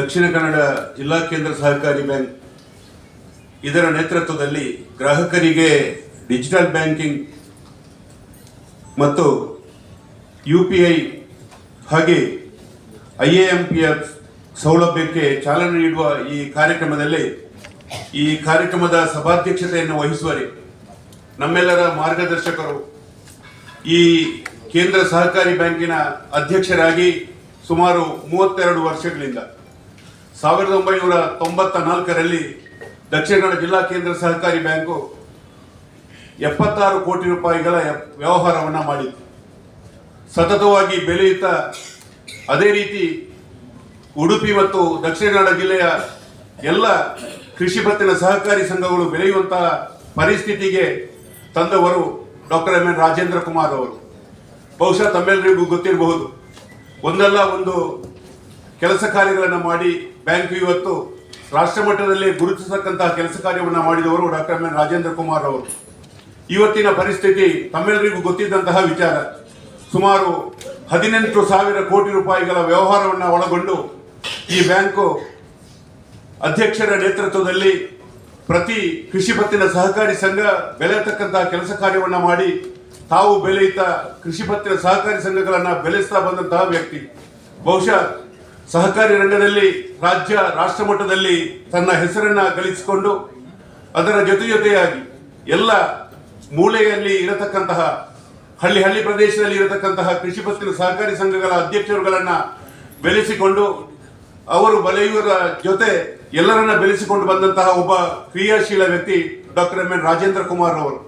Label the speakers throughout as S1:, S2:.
S1: ದಕ್ಷಿಣ ಕನ್ನಡ ಜಿಲ್ಲಾ ಕೇಂದ್ರ ಸಹಕಾರಿ ಬ್ಯಾಂಕ್ ಇದರ ನೇತೃತ್ವದಲ್ಲಿ ಗ್ರಾಹಕರಿಗೆ ಡಿಜಿಟಲ್ ಬ್ಯಾಂಕಿಂಗ್ ಮತ್ತು ಯು ಪಿ ಐ ಹಾಗೆ I A M P F ಸೌಲಭ್ಯಕ್ಕೆ ಚಾಲನೆ ನೀಡುವ ಈ ಕಾರ್ಯಕ್ರಮದಲ್ಲಿ ಈ ಕಾರ್ಯಕ್ರಮದ ಸಭಾಧ್ಯಕ್ಷತೆಯನ್ನು ವಹಿಸುವರೆ ನಮ್ಮೆಲ್ಲರ ಮಾರ್ಗದರ್ಶಕರು ಈ ಕೇಂದ್ರ ಸಹಕಾರಿ ಬ್ಯಾಂಕಿನ ಅಧ್ಯಕ್ಷರಾಗಿ ಸುಮಾರು ಮೂವತ್ತೆರಡು ವರ್ಷಗಳಿಂದ ಸಾವಿರದ ಒಂಬೈನೂರ ತೊಂಬತ್ತ ನಾಲ್ಕರಲ್ಲಿ ದಕ್ಷಿಣ ಕನ್ನಡ ಜಿಲ್ಲಾ ಕೇಂದ್ರ ಸಹಕಾರಿ ಬ್ಯಾಂಕು ಎಪ್ಪತ್ತಾರು ಕೋಟಿ ರೂಪಾಯಿಗಳ ವ್ಯವಹಾರವನ್ನು ಮಾಡಿತ್ತು. ಸತತವಾಗಿ ಬೆಳೆಯುತ್ತಾ ಅದೇ ರೀತಿ ಉಡುಪಿ ಮತ್ತು ದಕ್ಷಿಣ ಕನ್ನಡ ಜಿಲ್ಲೆಯ ಎಲ್ಲ ಕೃಷಿ ಪತ್ತಿನ ಸಹಕಾರಿ ಸಂಘಗಳು ಬೆಳೆಯುವಂತಹ ಪರಿಸ್ಥಿತಿಗೆ ತಂದವರು doctor M N Rajendra Kumar ಅವರು. ಬಹುಶಃ ತಮ್ಮೆಲ್ಲರಿಗೂ ಗೊತ್ತಿರಬಹುದು. ಒಂದಲ್ಲ ಒಂದು ಕೆಲಸ ಕಾರ್ಯಗಳನ್ನು ಮಾಡಿ ಬ್ಯಾಂಕ್ ಇವತ್ತು ರಾಷ್ಟ್ರ ಮಟ್ಟದಲ್ಲಿ ಗುರುತಿಸತಕ್ಕಂತಹ ಕೆಲಸ ಕಾರ್ಯವನ್ನು ಮಾಡಿದವರು ಡಾಕ್ಟರ್ ಎಂ ರಾಜೇಂದ್ರ ಕುಮಾರ್ ಅವರು. ಇವತ್ತಿನ ಪರಿಸ್ಥಿತಿ ತಮ್ಮೆಲ್ಲರಿಗೂ ಗೊತ್ತಿದ್ದಂತಹ ವಿಚಾರ. ಸುಮಾರು ಹದಿನೆಂಟು ಸಾವಿರ ಕೋಟಿ ರೂಪಾಯಿಗಳ ವ್ಯವಹಾರವನ್ನು ಒಳಗೊಂಡು ಈ ಬ್ಯಾಂಕು ಅಧ್ಯಕ್ಷರ ನೇತೃತ್ವದಲ್ಲಿ ಪ್ರತಿ ಕೃಷಿ ಪತ್ತಿನ ಸಹಕಾರಿ ಸಂಘ ಬೆಳೆಯತಕ್ಕಂತಹ ಕೆಲಸ ಕಾರ್ಯವನ್ನು ಮಾಡಿ ತಾವು ಬೆಳೆಯುತ್ತಾ ಕೃಷಿ ಪತ್ತಿನ ಸಹಕಾರಿ ಸಂಘಗಳನ್ನು ಬೆಳೆಸ್ತಾ ಬಂದಂತಹ ವ್ಯಕ್ತಿ. ಬಹುಶಃ ಸಹಕಾರಿ ರಂಗದಲ್ಲಿ ರಾಜ್ಯ ರಾಷ್ಟ್ರ ಮಟ್ಟದಲ್ಲಿ ತನ್ನ ಹೆಸರನ್ನ ಗಳಿಸಿಕೊಂಡು ಅದರ ಜೊತೆ ಜೊತೆಯಾಗಿ ಎಲ್ಲ ಮೂಲೆಯಲ್ಲಿ ಇರತಕ್ಕಂತಹ ಹಳ್ಳಿ ಹಳ್ಳಿ ಪ್ರದೇಶದಲ್ಲಿ ಇರತಕ್ಕಂತಹ ಕೃಷಿ ಪತ್ತಿನ ಸಹಕಾರಿ ಸಂಘಗಳ ಅಧ್ಯಕ್ಷರುಗಳನ್ನ ಬೆಳೆಸಿಕೊಂಡು ಅವರು ಬಲೆಯುವರ ಜೊತೆ ಎಲ್ಲರನ್ನ ಬೆಳೆಸಿಕೊಂಡು ಬಂದಂತಹ ಒಬ್ಬ ಕ್ರಿಯಾಶೀಲ ವ್ಯಕ್ತಿ doctor M N Rajendra Kumar ಅವರು.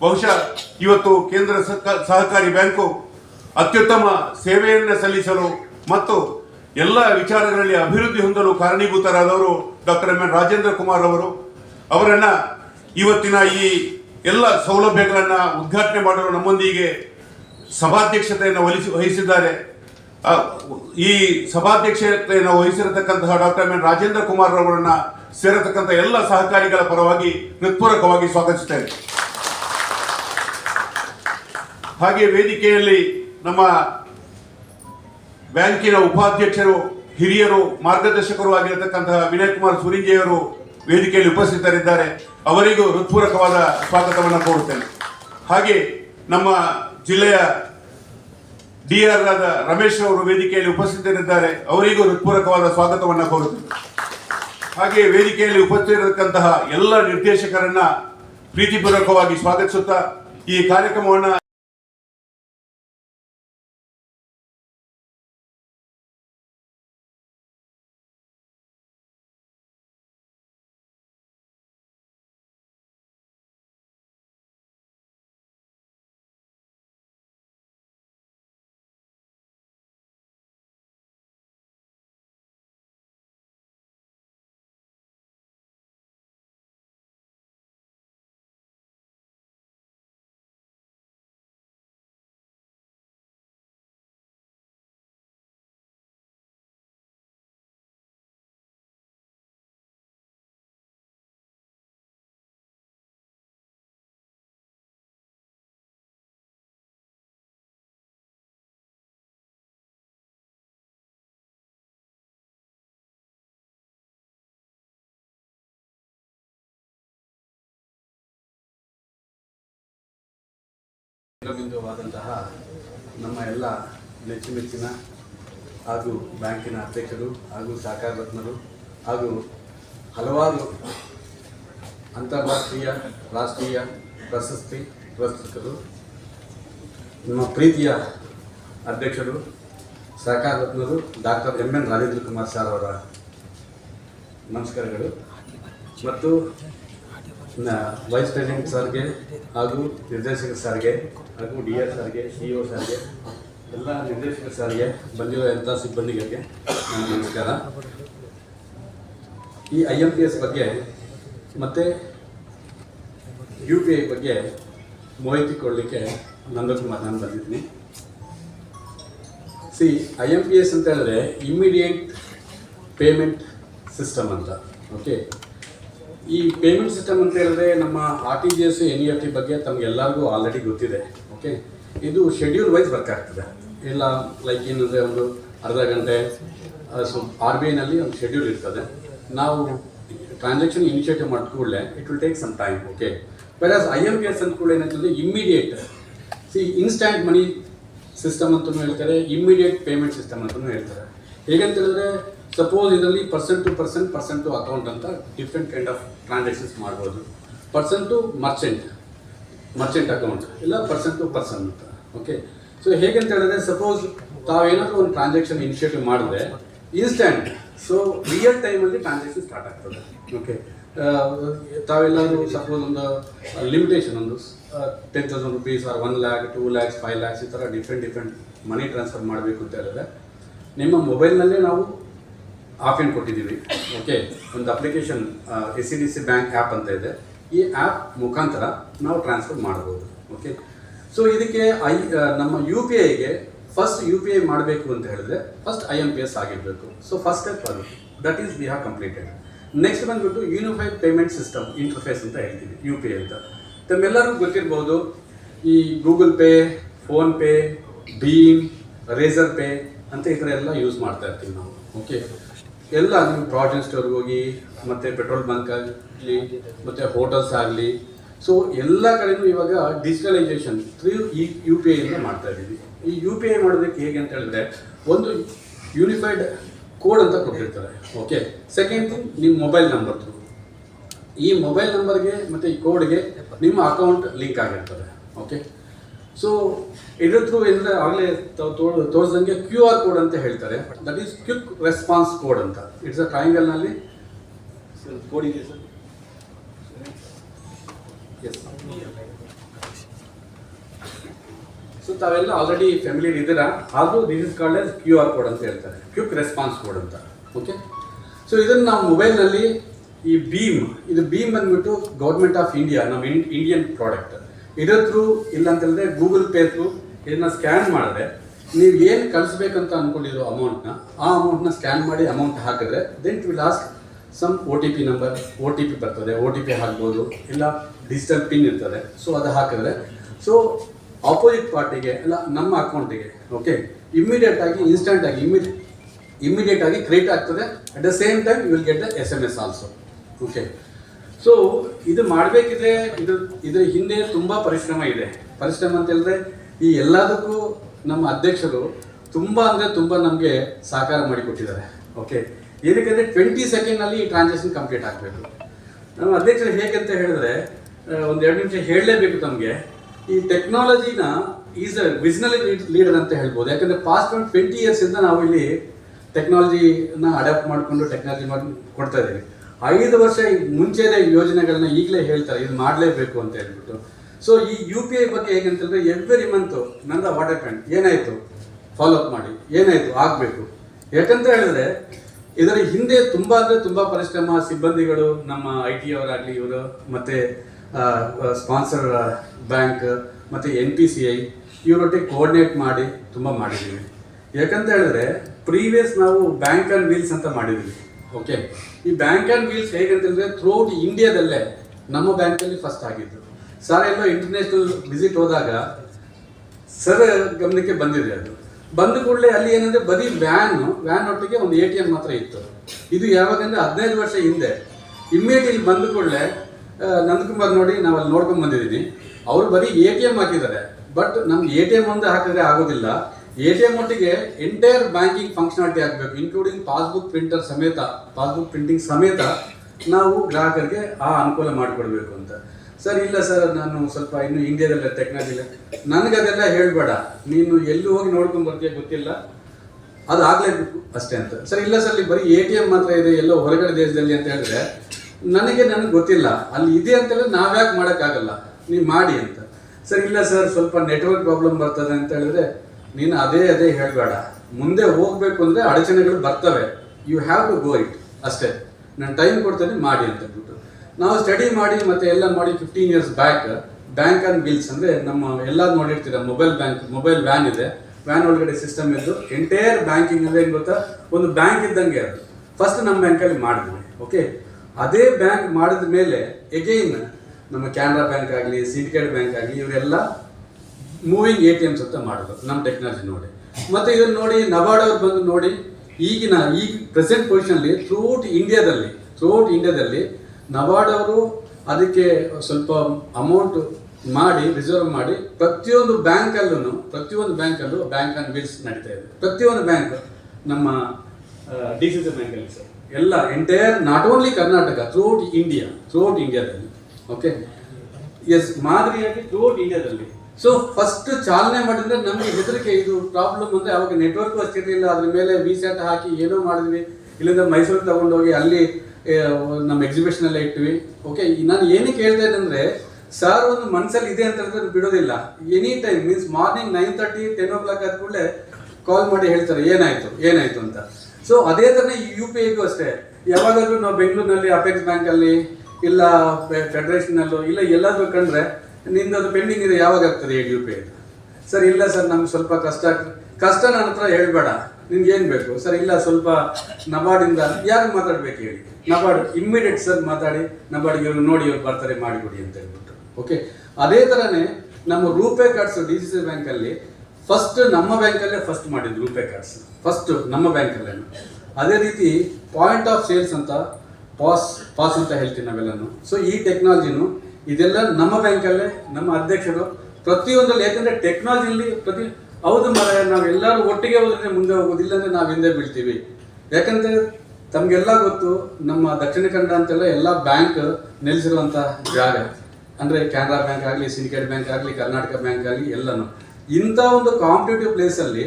S1: ಬಹುಶಃ ಇವತ್ತು ಕೇಂದ್ರ ಸಹಕ- ಸಹಕಾರಿ ಬ್ಯಾಂಕು ಅತ್ಯುತ್ತಮ ಸೇವೆಯನ್ನು ಸಲ್ಲಿಸಲು ಮತ್ತು ಎಲ್ಲ ವಿಚಾರಗಳಲ್ಲಿ ಅಭಿವೃದ್ಧಿ ಹೊಂದಲು ಕಾರಣೀಭೂತರಾದವರು doctor M N Rajendra Kumar ಅವರು. ಅವರನ್ನ ಇವತ್ತಿನ ಈ ಎಲ್ಲ ಸೌಲಭ್ಯಗಳನ್ನ ಉದ್ಘಾಟನೆ ಮಾಡಲು ನಮ್ಮೊಂದಿಗೆ ಸಭಾಧ್ಯಕ್ಷತೆಯನ್ನು ವಹಿಸಿ ವಹಿಸಿದ್ದಾರೆ. ಈ ಸಭಾಧ್ಯಕ್ಷತೆಯನ್ನು ವಹಿಸಿರತಕ್ಕಂತಹ ಡಾಕ್ಟರ್ ಎನ್ ರಾಜೇಂದ್ರ ಕುಮಾರ್ ಅವರನ್ನ ಸೇರತಕ್ಕಂಥ ಎಲ್ಲ ಸಹಕಾರಿಗಳ ಪರವಾಗಿ ಹೃತ್ಪೂರ್ವಕವಾಗಿ ಸ್ವಾಗತಿಸುತ್ತೇನೆ ಹಾಗೆ ವೇದಿಕೆಯಲ್ಲಿ ನಮ್ಮ ಬ್ಯಾಂಕಿನ ಉಪಾಧ್ಯಕ್ಷರು, ಹಿರಿಯರು, ಮಾರ್ಗದರ್ಶಕರು ಆಗಿರತಕ್ಕಂತಹ ವಿನಯ್ ಕುಮಾರ್ ಸುರಿಂಜೆಯವರು ವೇದಿಕೆಯಲ್ಲಿ ಉಪಸ್ಥಿತರಿದ್ದಾರೆ. ಅವರಿಗೂ ಹೃತ್ಪೂರ್ವಕವಾದ ಸ್ವಾಗತವನ್ನು ಕೋರುತ್ತೇನೆ. ಹಾಗೆ ನಮ್ಮ ಜಿಲ್ಲೆಯ ಡಿ ಆರ್ ಆದ ರಮೇಶ್ ಅವರು ವೇದಿಕೆಯಲ್ಲಿ ಉಪಸ್ಥಿತರಿದ್ದಾರೆ. ಅವರಿಗೂ ಹೃತ್ಪೂರ್ವಕವಾದ ಸ್ವಾಗತವನ್ನು ಕೋರುತ್ತೇನೆ. ಹಾಗೆ ವೇದಿಕೆಯಲ್ಲಿ ಉಪಸ್ಥಿತರತಕ್ಕಂತಹ ಎಲ್ಲ ನಿರ್ದೇಶಕರನ್ನ ಪ್ರೀತಿಪೂರ್ವಕವಾಗಿ ಸ್ವಾಗತಿಸುತ್ತಾ ಈ ಕಾರ್ಯಕ್ರಮವನ್ನು
S2: ಕೇಂದ್ರಬಿಂದುವಾದಂತಹ ನಮ್ಮ ಎಲ್ಲ ನೆಚ್ಚಿಮೆಚ್ಚಿನ ಹಾಗೂ ಬ್ಯಾಂಕಿನ ಅಧ್ಯಕ್ಷರು ಹಾಗೂ ಸಹಕಾರ ರತ್ನರು ಹಾಗೂ ಹಲವಾರು ಅಂತಾರಾಷ್ಟ್ರೀಯ, ರಾಷ್ಟ್ರೀಯ ಪ್ರಶಸ್ತಿ ಪುರಸ್ಕೃತರು, ನಮ್ಮ ಪ್ರೀತಿಯ ಅಧ್ಯಕ್ಷರು, ಸಹಕಾರ ರತ್ನರು doctor M N Rajendra Kumar sir ಅವರ ನಮಸ್ಕಾರಗಳು. ಮತ್ತು ವೈಸ್ ಪ್ರೆಸಿಡೆಂಟ್ ಸರ್ಗೆ ಹಾಗೂ ನಿರ್ದೇಶಕ ಸರ್ಗೆ ಹಾಗೂ ಡಿ ಎಸ್ ಸರ್ಗೆ ಸಿ ಒ ಸರ್ಗೆ, ಎಲ್ಲ ನಿರ್ದೇಶಕ ಸರ್ಗೆ ಬಂದಿರೋ ಎಲ್ಲ ಸಿಬ್ಬಂದಿಗಳಿಗೆ ನಮಸ್ಕಾರ. ಈ ಐ ಎಂ ಪಿ ಎಸ್ ಬಗ್ಗೆ ಮತ್ತು ಯು ಪಿ ಐ ಬಗ್ಗೆ ಮಾಹಿತಿ ಕೊಡಲಿಕ್ಕೆ ನಂದಕುಮಾರ್ ನಾನು ಬಂದಿದ್ದೀನಿ. See I M P S ಅಂತ ಹೇಳಿದ್ರೆ ಇಮ್ಮಿಡಿಯೇಟ್ ಪೇಮೆಂಟ್ ಸಿಸ್ಟಮ್ ಅಂತ ಓಕೆ ಈ ಪೇಮೆಂಟ್ ಸಿಸ್ಟಮ್ ಅಂತ ಹೇಳಿದ್ರೆ ನಮ್ಮ R T G S N E F T ಬಗ್ಗೆ ತಮಗೆಲ್ಲರಿಗೂ ಆಲ್ರೆಡಿ ಗೊತ್ತಿದೆ ಓಕೆ ಇದು ಶೆಡ್ಯೂಲ್ ವೈಸ್ ವರ್ಕ್ ಆಗ್ತದೆ. ಇಲ್ಲ ಲೈಕ್ ಏನಂದರೆ ಒಂದು ಅರ್ಧ ಗಂಟೆ ಸೊ ಆರ್ ಬಿ ಐನಲ್ಲಿ ಒಂದು ಶೆಡ್ಯೂಲ್ ಇರ್ತದೆ. ನಾವು ಟ್ರಾನ್ಸಾಕ್ಷನ್ ಇನಿಷಿಯೇಟಿವ್ ಮಾಡಿದ ಕೂಡಲೇ it will take some time okay whereas I M P S ಅಂದ ಕೂಡ ಏನಂತಂದರೆ immediate see instant money system ಅಂತಲೂ ಹೇಳ್ತಾರೆ ಇಮ್ಮಿಡಿಯೇಟ್ ಪೇಮೆಂಟ್ ಸಿಸ್ಟಮ್ ಅಂತಲೂ ಹೇಳ್ತಾರೆ. ಹೇಗಂತ ಹೇಳಿದ್ರೆ ಸಪೋಸ್ ಇದರಲ್ಲಿ percent to percent percent to account ಅಂತ ಡಿಫ್ರೆಂಟ್ ಕೈಂಡ್ ಆಫ್ ಟ್ರಾನ್ಸಾಕ್ಷನ್ಸ್ ಮಾಡ್ಬೋದು. Percent to merchant merchant account ಇಲ್ಲ ಪರ್ಸೆಂಟ್ ಟು ಪರ್ಸನ್ ಅಂತ. ಓಕೆ ಸೊ ಹೇಗಂತ ಹೇಳಿದ್ರೆ ಸಪೋಸ್ ತಾವೇನಾದರೂ ಒಂದು ಟ್ರಾನ್ಸಾಕ್ಷನ್ ಇನಿಷಿಯೇಟಿವ್ ಮಾಡಿದ್ರೆ ಇನ್ಸ್ಟೆಂಟ್ ಸೊ ರಿಯಲ್ ಟೈಮಲ್ಲಿ ಟ್ರಾನ್ಸಾಕ್ಷನ್ ಸ್ಟಾರ್ಟ್ ಆಗ್ತದೆ. ಓಕೆ ತಾವೆಲ್ಲರೂ ಸಪೋಸ್ ಒಂದು ಲಿಮಿಟೇಷನ್ ಒಂದು ten thousand rupees or one lakh two lakhs five lakhs ಈ ಥರ ಡಿಫ್ರೆಂಟ್ ಡಿಫ್ರೆಂಟ್ ಮನಿ ಟ್ರಾನ್ಸ್ಫರ್ ಮಾಡಬೇಕು ಅಂತ ಹೇಳಿದ್ರೆ, ನಿಮ್ಮ ಮೊಬೈಲ್ನಲ್ಲೇ ನಾವು ಆಪ್ಷನ್ ಕೊಟ್ಟಿದ್ದೀವಿ. ಓಕೆ ಒಂದು application S C D C bank app ಅಂತ ಇದೆ. ಈ ಆ್ಯಪ್ ಮುಖಾಂತರ ನಾವು ಟ್ರಾನ್ಸ್ಫರ್ ಮಾಡ್ಬೋದು ಓಕೆ ಸೊ ಇದಕ್ಕೆ ಐ ನಮ್ಮ ಯು ಪಿ ಐಗೆ ಫಸ್ಟ್ ಯು ಪಿ ಐ ಮಾಡಬೇಕು ಅಂತ ಹೇಳಿದ್ರೆ first I M P S ಆಗಿರಬೇಕು. ಸೊ ಫಸ್ಟ್ ಸ್ಟೆಪ್ ಅದು. That is we have completed next ಬಂದ್ಬಿಟ್ಟು ಯೂನಿಫೈಡ್ ಪೇಮೆಂಟ್ ಸಿಸ್ಟಮ್ ಇಂಟರ್ಫೇಸ್ ಅಂತ ಹೇಳ್ತೀವಿ ಯು ಪಿ ಐ ಅಂತ. ತಮ್ಮೆಲ್ಲರಿಗೂ ಗೊತ್ತಿರ್ಬೋದು, ಈ ಗೂಗಲ್ ಪೇ ಫೋನ್ಪೇ ಭೀಮ್ ರೇಸರ್ ಪೇ ಅಂತ ಈ ಥರ ಎಲ್ಲ ಯೂಸ್ ಮಾಡ್ತಾ ಇರ್ತೀವಿ ನಾವು. ಓಕೆ ಎಲ್ಲ ನೀವು ಪ್ರಾವಿಷನ್ ಸ್ಟೋರ್ಗೆ ಹೋಗಿ, ಮತ್ತು ಪೆಟ್ರೋಲ್ ಬಂಕ್ ಆಗಲಿ, ಮತ್ತು ಹೋಟೆಲ್ಸ್ ಆಗಲಿ ಸೊ ಎಲ್ಲ ಕಡೆನೂ ಇವಾಗ ಡಿಜಿಟಲೈಸೇಷನ್ ತ್ರೀ ಈ ಯು ಪಿ ಐಯಿಂದ ಮಾಡ್ತಾ ಇದ್ದೀವಿ. ಈ ಯು ಪಿ ಐ ಮಾಡೋದಕ್ಕೆ ಹೇಗೆ ಅಂತ ಹೇಳಿದ್ರೆ, ಒಂದು ಯೂನಿಫೈಡ್ ಕೋಡ್ ಅಂತ ಕೊಟ್ಟಿರ್ತಾರೆ ಓಕೆ ಸೆಕೆಂಡ್ ಥಿಂಗ್ ನಿಮ್ಮ ಮೊಬೈಲ್ ನಂಬರ್ ಥ್ರೂ ಈ ಮೊಬೈಲ್ ನಂಬರ್ಗೆ ಮತ್ತು ಈ ಕೋಡ್ಗೆ ನಿಮ್ಮ ಅಕೌಂಟ್ ಲಿಂಕ್ ಆಗಿರ್ತದೆ ಓಕೆ ಸೊ ಇದ್ರ ಥ್ರೂ ಏನಂದ್ರೆ ಆಗಲೇ ತೋರಿಸಿದಂಗೆ ಕ್ಯೂ ಆರ್ ಕೋಡ್ ಅಂತ ಹೇಳ್ತಾರೆ. That is quick response code ಅಂತ. ಇಟ್ಸ್ ಅ ಟ್ರಯಾಂಗಲ್ನಲ್ಲಿ ಕೋಡ್ ಇದೆ ಸರ್ ಎಸ್ ಸೊ ತಾವೆಲ್ಲ ಆಲ್ರೆಡಿ ಫ್ಯಾಮಿಲಿ ಇದ್ದೀರಾ? ಆದರೂ this is called S Q R code ಅಂತ ಹೇಳ್ತಾರೆ. ಕ್ವಿಕ್ ರೆಸ್ಪಾನ್ಸ್ ಕೋಡ್ ಅಂತ. ಓಕೆ ಸೊ ಇದನ್ನು ನಾವು ಮೊಬೈಲ್ನಲ್ಲಿ ಈ ಭೀಮ್ ಇದು ಭೀಮ್ ಬಂದ್ಬಿಟ್ಟು ಗೌರ್ಮೆಂಟ್ ಆಫ್ ಇಂಡಿಯಾ ನಮ್ಮ ಇಂಡಿಯನ್ ಪ್ರಾಡಕ್ಟ್ ಇದರ ಥ್ರೂ ಇಲ್ಲ ಅಂತಂದ್ರೆ ಗೂಗಲ್ ಪೇ ಥ್ರೂ ಇದನ್ನ ಸ್ಕ್ಯಾನ್ ಮಾಡಿದ್ರೆ ನೀವು ಏನು ಕಳಿಸ್ಬೇಕಂತ ಅಂದ್ಕೊಂಡಿರೋ ಅಮೌಂಟ್ನ ಆ ಅಮೌಂಟ್ನ ಸ್ಕ್ಯಾನ್ ಮಾಡಿ ಅಮೌಂಟ್ ಹಾಕಿದ್ರೆ then will ask some O T P number O T P ಬರ್ತದೆ ಒ ಟಿ ಪಿ ಹಾಕ್ಬೋದು, ಇಲ್ಲ ಡಿಜಿಟಲ್ ಪಿನ್ ಇರ್ತದೆ. ಸೊ ಅದು ಹಾಕಿದ್ರೆ ಸೊ ಆಪೋಸಿಟ್ ಪಾರ್ಟಿಗೆ ಅಲ್ಲ ನಮ್ಮ ಅಕೌಂಟಿಗೆ ಓಕೆ ಇಮ್ಮಿಡಿಯೇಟ್ ಆಗಿ ಇನ್ಸ್ಟಂಟ್ ಆಗಿ ಇಮ್ಮಿಡಿ ಇಮ್ಮಿಡಿಯೇಟ್ ಆಗಿ ಕ್ರಿಯೇಟ್ ಆಗ್ತದೆ. At the same time you will get the S M S also okay so ಇದು ಮಾಡಬೇಕಿದ್ರೆ, ಇದು, ಇದರ ಹಿಂದೆ ತುಂಬ ಪರಿಶ್ರಮ ಇದೆ. ಪರಿಶ್ರಮ ಅಂತ ಹೇಳಿದ್ರೆ ಈ ಎಲ್ಲದಕ್ಕೂ ನಮ್ಮ ಅಧ್ಯಕ್ಷರು ತುಂಬ ಅಂದರೆ ತುಂಬ ನಮಗೆ ಸಹಕಾರ ಮಾಡಿಕೊಟ್ಟಿದ್ದಾರೆ. ಓಕೆ ಏನಕ್ಕೆ ಟ್ವೆಂಟಿ ಸೆಕೆಂಡ್ನಲ್ಲಿ ಈ ಟ್ರಾನ್ಸಾಕ್ಷನ್ ಕಂಪ್ಲೀಟ್ ಆಗಬೇಕು. ನಮ್ಮ ಅಧ್ಯಕ್ಷರು ಹೇಗೆ ಅಂತ ಹೇಳಿದ್ರೆ ಒಂದು ಎರಡು ನಿಮಿಷ ಹೇಳಲೇಬೇಕು ತಮಗೆ. ಈ ಟೆಕ್ನಾಲಜಿನ ಈಸ್ ಅ ವಿಸ್ನಲಿ ಲೀಡರ್ ಅಂತ ಹೇಳ್ಬೋದು. ಯಾಕಂದ್ರೆ ಪಾಸ್ಟ್ ಒಂದು ಟ್ವೆಂಟಿ ಇಯರ್ಸಿಂದ ನಾವು ಇಲ್ಲಿ ಟೆಕ್ನಾಲಜಿನ ಅಡಾಪ್ಟ್ ಮಾಡಿಕೊಂಡು ಟೆಕ್ನಾಲಜಿ ಮಾಡಿ ಕೊಡ್ತಾ ಇದ್ದೀವಿ. ಐದು ವರ್ಷ ಮುಂಚೆನೇ ಯೋಜನೆಗಳನ್ನ ಈಗಲೇ ಹೇಳ್ತಾರೆ. ಇದು ಮಾಡಲೇಬೇಕು ಅಂತ ಹೇಳ್ಬಿಟ್ಟು. ಸೊ ಈ ಯು ಪಿ ಐ ಬಗ್ಗೆ ಹೇಗಂತಂದ್ರೆ ಎವ್ರಿ ಮಂತ್ ನಂದ ವಾಟ್ ಹ್ಯಾಪನ್ ಏನಾಯಿತು? ಫಾಲೋ ಅಪ್ ಮಾಡಿ. ಏನಾಯಿತು? ಆಗಬೇಕು. ಯಾಕಂತ ಹೇಳಿದ್ರೆ, ಇದರ ಹಿಂದೆ ತುಂಬ ಅಂದರೆ ತುಂಬ ಪರಿಶ್ರಮ, ಸಿಬ್ಬಂದಿಗಳು, ನಮ್ಮ ಐ ಟಿ ಅವರಾಗಲಿ ಇವರು, ಮತ್ತು ಸ್ಪಾನ್ಸರ್ ಬ್ಯಾಂಕ್ ಮತ್ತು ಎನ್ ಪಿ ಸಿ ಐ ಇವರೊಟ್ಟಿಗೆ ಕೋಆರ್ಡಿನೇಟ್ ಮಾಡಿ ತುಂಬ ಮಾಡಿದ್ದೀವಿ ಯಾಕಂತ ಹೇಳಿದ್ರೆ ಪ್ರೀವಿಯಸ್ ನಾವು ಬ್ಯಾಂಕ್ ಆ್ಯಂಡ್ ವೀಲ್ಸ್ ಅಂತ ಮಾಡಿದ್ವಿ. ಓಕೆ ಈ ಬ್ಯಾಂಕ್ ಆ್ಯಂಡ್ ವೀಲ್ಸ್ ಹೇಗಂತಂದ್ರೆ ಥ್ರೂಔಟ್ ಇಂಡಿಯಾದಲ್ಲೇ ನಮ್ಮ ಬ್ಯಾಂಕಲ್ಲಿ ಫಸ್ಟ್ ಆಗಿದ್ದು. ಸರ್, ಎಲ್ಲೋ ಇಂಟರ್ನ್ಯಾಷನಲ್ ವಿಸಿಟ್ ಹೋದಾಗ ಸರ್ ಗಮನಕ್ಕೆ ಬಂದಿದೆ ಅದು. ಬಂದ ಕೂಡಲೇ ಅಲ್ಲಿ ಏನಂದ್ರೆ ಬರೀ ವ್ಯಾನ್ ವ್ಯಾನ್ ಒಟ್ಟಿಗೆ ಒಂದು ಎ ಟಿ ಎಂ ಮಾತ್ರ ಇತ್ತು. ಇದು ಯಾವಾಗಂದ್ರೆ ಹದಿನೈದು ವರ್ಷ ಹಿಂದೆ. ಇಮ್ಮಿಡಿಯೇಟ್ ಇಲ್ಲಿ ಬಂದ ಕೂಡಲೇ ನಂದಕುಮಾರ್ ನೋಡಿ ನಾವು ಅಲ್ಲಿ ನೋಡ್ಕೊಂಡ್ ಬಂದಿದ್ದೀನಿ ಅವರು ಬರೀ ಎ ಟಿ ಎಂ ಹಾಕಿದ್ದಾರೆ. ಬಟ್ ನಮ್ಗೆ ಎ ಟಿ ಎಂ ಒಂದು ಹಾಕಿದ್ರೆ ಆಗೋದಿಲ್ಲ. ಎ ಟಿ ಎಂ ಒಟ್ಟಿಗೆ ಎಂಟೈರ್ ಬ್ಯಾಂಕಿಂಗ್ ಫಂಕ್ಷನಾಲಿಟಿ ಆಗಬೇಕು ಇನ್ಕ್ಲೂಡಿಂಗ್ ಪಾಸ್ಬುಕ್ ಪ್ರಿಂಟರ್ ಸಮೇತ ಪಾಸ್ಬುಕ್ ಪ್ರಿಂಟಿಂಗ್ ಸಮೇತ ನಾವು ಗ್ರಾಹಕರಿಗೆ ಆ ಅನುಕೂಲ ಮಾಡಿಕೊಡ್ಬೇಕು ಅಂತ. ಸರ್, ಇಲ್ಲ ಸರ್, ನಾನು ಸ್ವಲ್ಪ ಇನ್ನು ಇಂಡಿಯಾದಲ್ಲ ಟೆಕ್ನಾಲಜಿಲ್ಲ ನನಗೆ ಅದೆಲ್ಲ ಹೇಳಬೇಡ. ನೀನು ಎಲ್ಲಿ ಹೋಗಿ ನೋಡ್ಕೊಂಡು ಬರ್ತೀಯ ಗೊತ್ತಿಲ್ಲ. ಅದು ಆಗಲೇಬೇಕು ಅಷ್ಟೇ ಅಂತ. ಸರ್, ಇಲ್ಲ ಸರ್, ಇಲ್ಲಿ ಬರೀ ಎ ಟಿ ಎಂ ಮಾತ್ರ ಇದೆ, ಎಲ್ಲೋ ಹೊರಗಡೆ ದೇಶದಲ್ಲಿ ಅಂತ ಹೇಳಿದ್ರೆ ನನಗೆ ನನಗೆ ಗೊತ್ತಿಲ್ಲ. ಅಲ್ಲಿ ಇದೆ ಅಂತೇಳಿದ್ರೆ ನಾವ್ಯಾಕೆ ಮಾಡೋಕ್ಕಾಗಲ್ಲ. ನೀವು ಮಾಡಿ ಅಂತ. ಸರ್, ಇಲ್ಲ ಸರ್, ಸ್ವಲ್ಪ ನೆಟ್ವರ್ಕ್ ಪ್ರಾಬ್ಲಮ್ ಬರ್ತದೆ ಅಂತ ಹೇಳಿದ್ರೆ ನೀನು ಅದೇ ಅದೇ ಹೇಳಬೇಡ. ಮುಂದೆ ಹೋಗಬೇಕು ಅಂದರೆ ಅಡಚಣೆಗಳು ಬರ್ತವೆ. You have to go it ಅಷ್ಟೇ. ನಾನು ಟೈಮ್ ಕೊಡ್ತೇನೆ, ಮಾಡಿ ಅಂತ. ನಾವು ಸ್ಟಡಿ ಮಾಡಿ ಮತ್ತೆ ಎಲ್ಲ ಮಾಡಿ fifteen years back bank and bills ಅಂದ್ರೆ ನಮ್ಮ ಎಲ್ಲ ನೋಡಿರ್ತೀರ ಮೊಬೈಲ್ ಬ್ಯಾಂಕ್ ಮೊಬೈಲ್ ವ್ಯಾನ್ ಇದೆ. ವ್ಯಾನ್ ಒಳಗಡೆ ಸಿಸ್ಟಮ್ ಇದ್ದು ಎಂಟೈರ್ ಬ್ಯಾಂಕಿಂಗ್ ಅಂದ್ರೆ ಏನ್ ಗೊತ್ತಾ? ಒಂದು ಬ್ಯಾಂಕ್ ಇದ್ದಂಗೆ ಅದು. ಫಸ್ಟ್ ನಮ್ಮ ಬ್ಯಾಂಕಲ್ಲಿ ಮಾಡಿದ್ವಿ ಓಕೆ ಅದೇ ಬ್ಯಾಂಕ್ ಮಾಡಿದ ಮೇಲೆ ಎಗೈನ್ ನಮ್ಮ ಕ್ಯಾನರಾ ಬ್ಯಾಂಕ್ ಆಗಲಿ ಸಿಂಡಿಕೇಟ್ ಬ್ಯಾಂಕ್ ಆಗಲಿ, ಇವರೆಲ್ಲ ಮೂವಿಂಗ್ ಎ ಟಿ ಎಮ್ಸ್ ಅಂತ ಮಾಡೋದು ನಮ್ಮ ಟೆಕ್ನಾಲಜಿ ನೋಡಿ. ಮತ್ತು ಇದನ್ನು ನೋಡಿ ನಬಾರ್ಡ್ ಅವ್ರು ಬಂದು ನೋಡಿ, ಈಗಿನ, ಈ ಪ್ರೆಸೆಂಟ್ ಪೊಸಿಷನಲ್ಲಿ ಥ್ರೂಔಟ್ ಇಂಡಿಯಾದಲ್ಲಿ ಥ್ರೂಔಟ್ ಇಂಡಿಯಾದಲ್ಲಿ ನಬಾರ್ಡ್ ಅವರು ಅದಕ್ಕೆ ಸ್ವಲ್ಪ ಅಮೌಂಟ್ ಮಾಡಿ ರಿಸರ್ವ್ ಮಾಡಿ ಪ್ರತಿಯೊಂದು ಬ್ಯಾಂಕಲ್ಲೂ ಪ್ರತಿಯೊಂದು ಬ್ಯಾಂಕಲ್ಲೂ ಬ್ಯಾಂಕ್ ಆನ್ ಬಿಲ್ಸ್ ನಡೀತಾ ಇದೆ. ಪ್ರತಿಯೊಂದು ಬ್ಯಾಂಕ್ ನಮ್ಮ ಡಿ ಸಿ ಸಿ ಬ್ಯಾಂಕಲ್ಲಿ ಸರ್. ಎಲ್ಲ entire not only Karnataka throughout India throughout ಇಂಡಿಯಾದಲ್ಲಿ ಓಕೆ ಎಸ್ ಮಾದರಿಯಾಗಿ ಥ್ರೂಔಟ್ ಇಂಡಿಯಾದಲ್ಲಿ ಸೊ ಫಸ್ಟ್ ಚಾಲನೆ ಮಾಡಿದ್ರೆ ನಮಗೆ ಹೆದರಿಕೆ, ಇದು ಪ್ರಾಬ್ಲಮ್ ಅಂದರೆ ಅವಾಗ ನೆಟ್ವರ್ಕ್ ಅಷ್ಟಿರಲಿಲ್ಲ ಅದ್ರ ಮೇಲೆ ವಿ ಸ್ಯಾಟ್ ಹಾಕಿ ಏನೋ ಮಾಡಿದ್ವಿ. ಇಲ್ಲಿಂದ ಮೈಸೂರು ತಗೊಂಡೋಗಿ ಅಲ್ಲಿ ನಮ್ಮ ಎಕ್ಸಿಬಿಷನ್ ಎಲ್ಲ ಇಟ್ವಿ. ಓಕೆ ನಾನು ಏನಕ್ಕೆ ಹೇಳ್ತಾ ಇದ್ದಂದ್ರೆ ಸರ್ ಒಂದು ಮನ್ಸಲ್ಲಿ ಇದೆ ಅಂತ ಹೇಳಿದ್ರೆ ಬಿಡೋದಿಲ್ಲ. Any time means morning nine thirty ten o'clock ಆದ ಕೂಡಲೇ ಕಾಲ್ ಮಾಡಿ ಹೇಳ್ತಾರೆ, ಏನಾಯ್ತು ಏನಾಯ್ತು ಅಂತ. ಸೊ ಅದೇ ಥರ ಯು ಪಿ ಐಗೂ ಅಷ್ಟೇ. ಯಾವಾಗಲೂ ನಾವು ಬೆಂಗಳೂರಿನಲ್ಲಿ ಅಪೆಕ್ಸ್ ಬ್ಯಾಂಕಲ್ಲಿ ಇಲ್ಲ ಫೆಡರೇಷನಲ್ಲೂ ಇಲ್ಲ ಎಲ್ಲಾದರೂ ಕಂಡ್ರೆ ನಿಂದದು ಪೆಂಡಿಂಗ್ ಇದೆ, ಯಾವಾಗ ಆಗ್ತದೆ ಯು ಪಿ ಐ ಸರ್ ಇಲ್ಲ ಸರ್ ನಮ್ಗೆ ಸ್ವಲ್ಪ ಕಷ್ಟ ಕಷ್ಟ ನನ್ನ ಹತ್ರ ಹೇಳ್ಬೇಡ. ನಿನ್ಗೆ ಏನು ಬೇಕು? ಸರ್, ಇಲ್ಲ, ಸ್ವಲ್ಪ ನಬಾರ್ಡಿಂದ ಯಾರು ಮಾತಾಡ್ಬೇಕು ಹೇಳಿ? ನಬಾರ್ಡ್ ಇಮ್ಮಿಡಿಯೇಟ್ ಸರ್ ಮಾತಾಡಿ ನಬಾರ್ಡ್ಗೆ ಇವರು ನೋಡಿ ಇವ್ರು ಬರ್ತಾರೆ, ಮಾಡಿಕೊಡಿ ಅಂತ ಹೇಳ್ಬಿಟ್ಟು ಓಕೆ ಅದೇ ಥರನೇ ನಮ್ಮ RuPay cards D C C ಬ್ಯಾಂಕಲ್ಲಿ ಫಸ್ಟ್ ನಮ್ಮ ಬ್ಯಾಂಕಲ್ಲೇ ಫಸ್ಟ್ ಮಾಡಿದ್ದು ರೂಪೇ ಕಾರ್ಡ್ಸ್. ಫಸ್ಟ್ ನಮ್ಮ ಬ್ಯಾಂಕಲ್ಲೇ ಅದೇ ರೀತಿ ಪಾಯಿಂಟ್ ಆಫ್ ಸೇಲ್ಸ್ ಅಂತ ಪಾಸ್ ಪಾಸ್ ಅಂತ ಹೇಳ್ತೀವಿ ನಾವೆಲ್ಲನೂ. ಸೊ ಈ ಟೆಕ್ನಾಲಜಿನು ಇದೆಲ್ಲ ನಮ್ಮ ಬ್ಯಾಂಕಲ್ಲೇ ನಮ್ಮ ಅಧ್ಯಕ್ಷರು ಪ್ರತಿಯೊಂದರಲ್ಲಿ, ಯಾಕಂದ್ರೆ ಟೆಕ್ನಾಲಜಿಲಿ ಪ್ರತಿ ಹೌದು ಮರ ನಾವೆಲ್ಲರೂ ಒಟ್ಟಿಗೆ ಹೋದ್ರೆ ಮುಂದೆ ಹೋಗೋದಿಲ್ಲ ಅಂದ್ರೆ ನಾವು ಹಿಂದೆ ಬೀಳ್ತೀವಿ. ಯಾಕಂದ್ರೆ ತಮಗೆಲ್ಲ ಗೊತ್ತು, ನಮ್ಮ ದಕ್ಷಿಣ ಕನ್ನಡ ಅಂತೆಲ್ಲ ಎಲ್ಲ ಬ್ಯಾಂಕ್ ನೆಲೆಸಿರುವಂತ ಜಾಗ. ಅಂದ್ರೆ ಕೆನರಾ ಬ್ಯಾಂಕ್ ಆಗಲಿ ಸಿಂಡಿಕೇಟ್ ಬ್ಯಾಂಕ್ ಆಗಲಿ ಕರ್ನಾಟಕ ಬ್ಯಾಂಕ್ ಆಗಲಿ ಎಲ್ಲನೂ. ಇಂಥ ಒಂದು ಕಾಂಪಿಟೇಟಿವ್ ಪ್ಲೇಸಲ್ಲಿ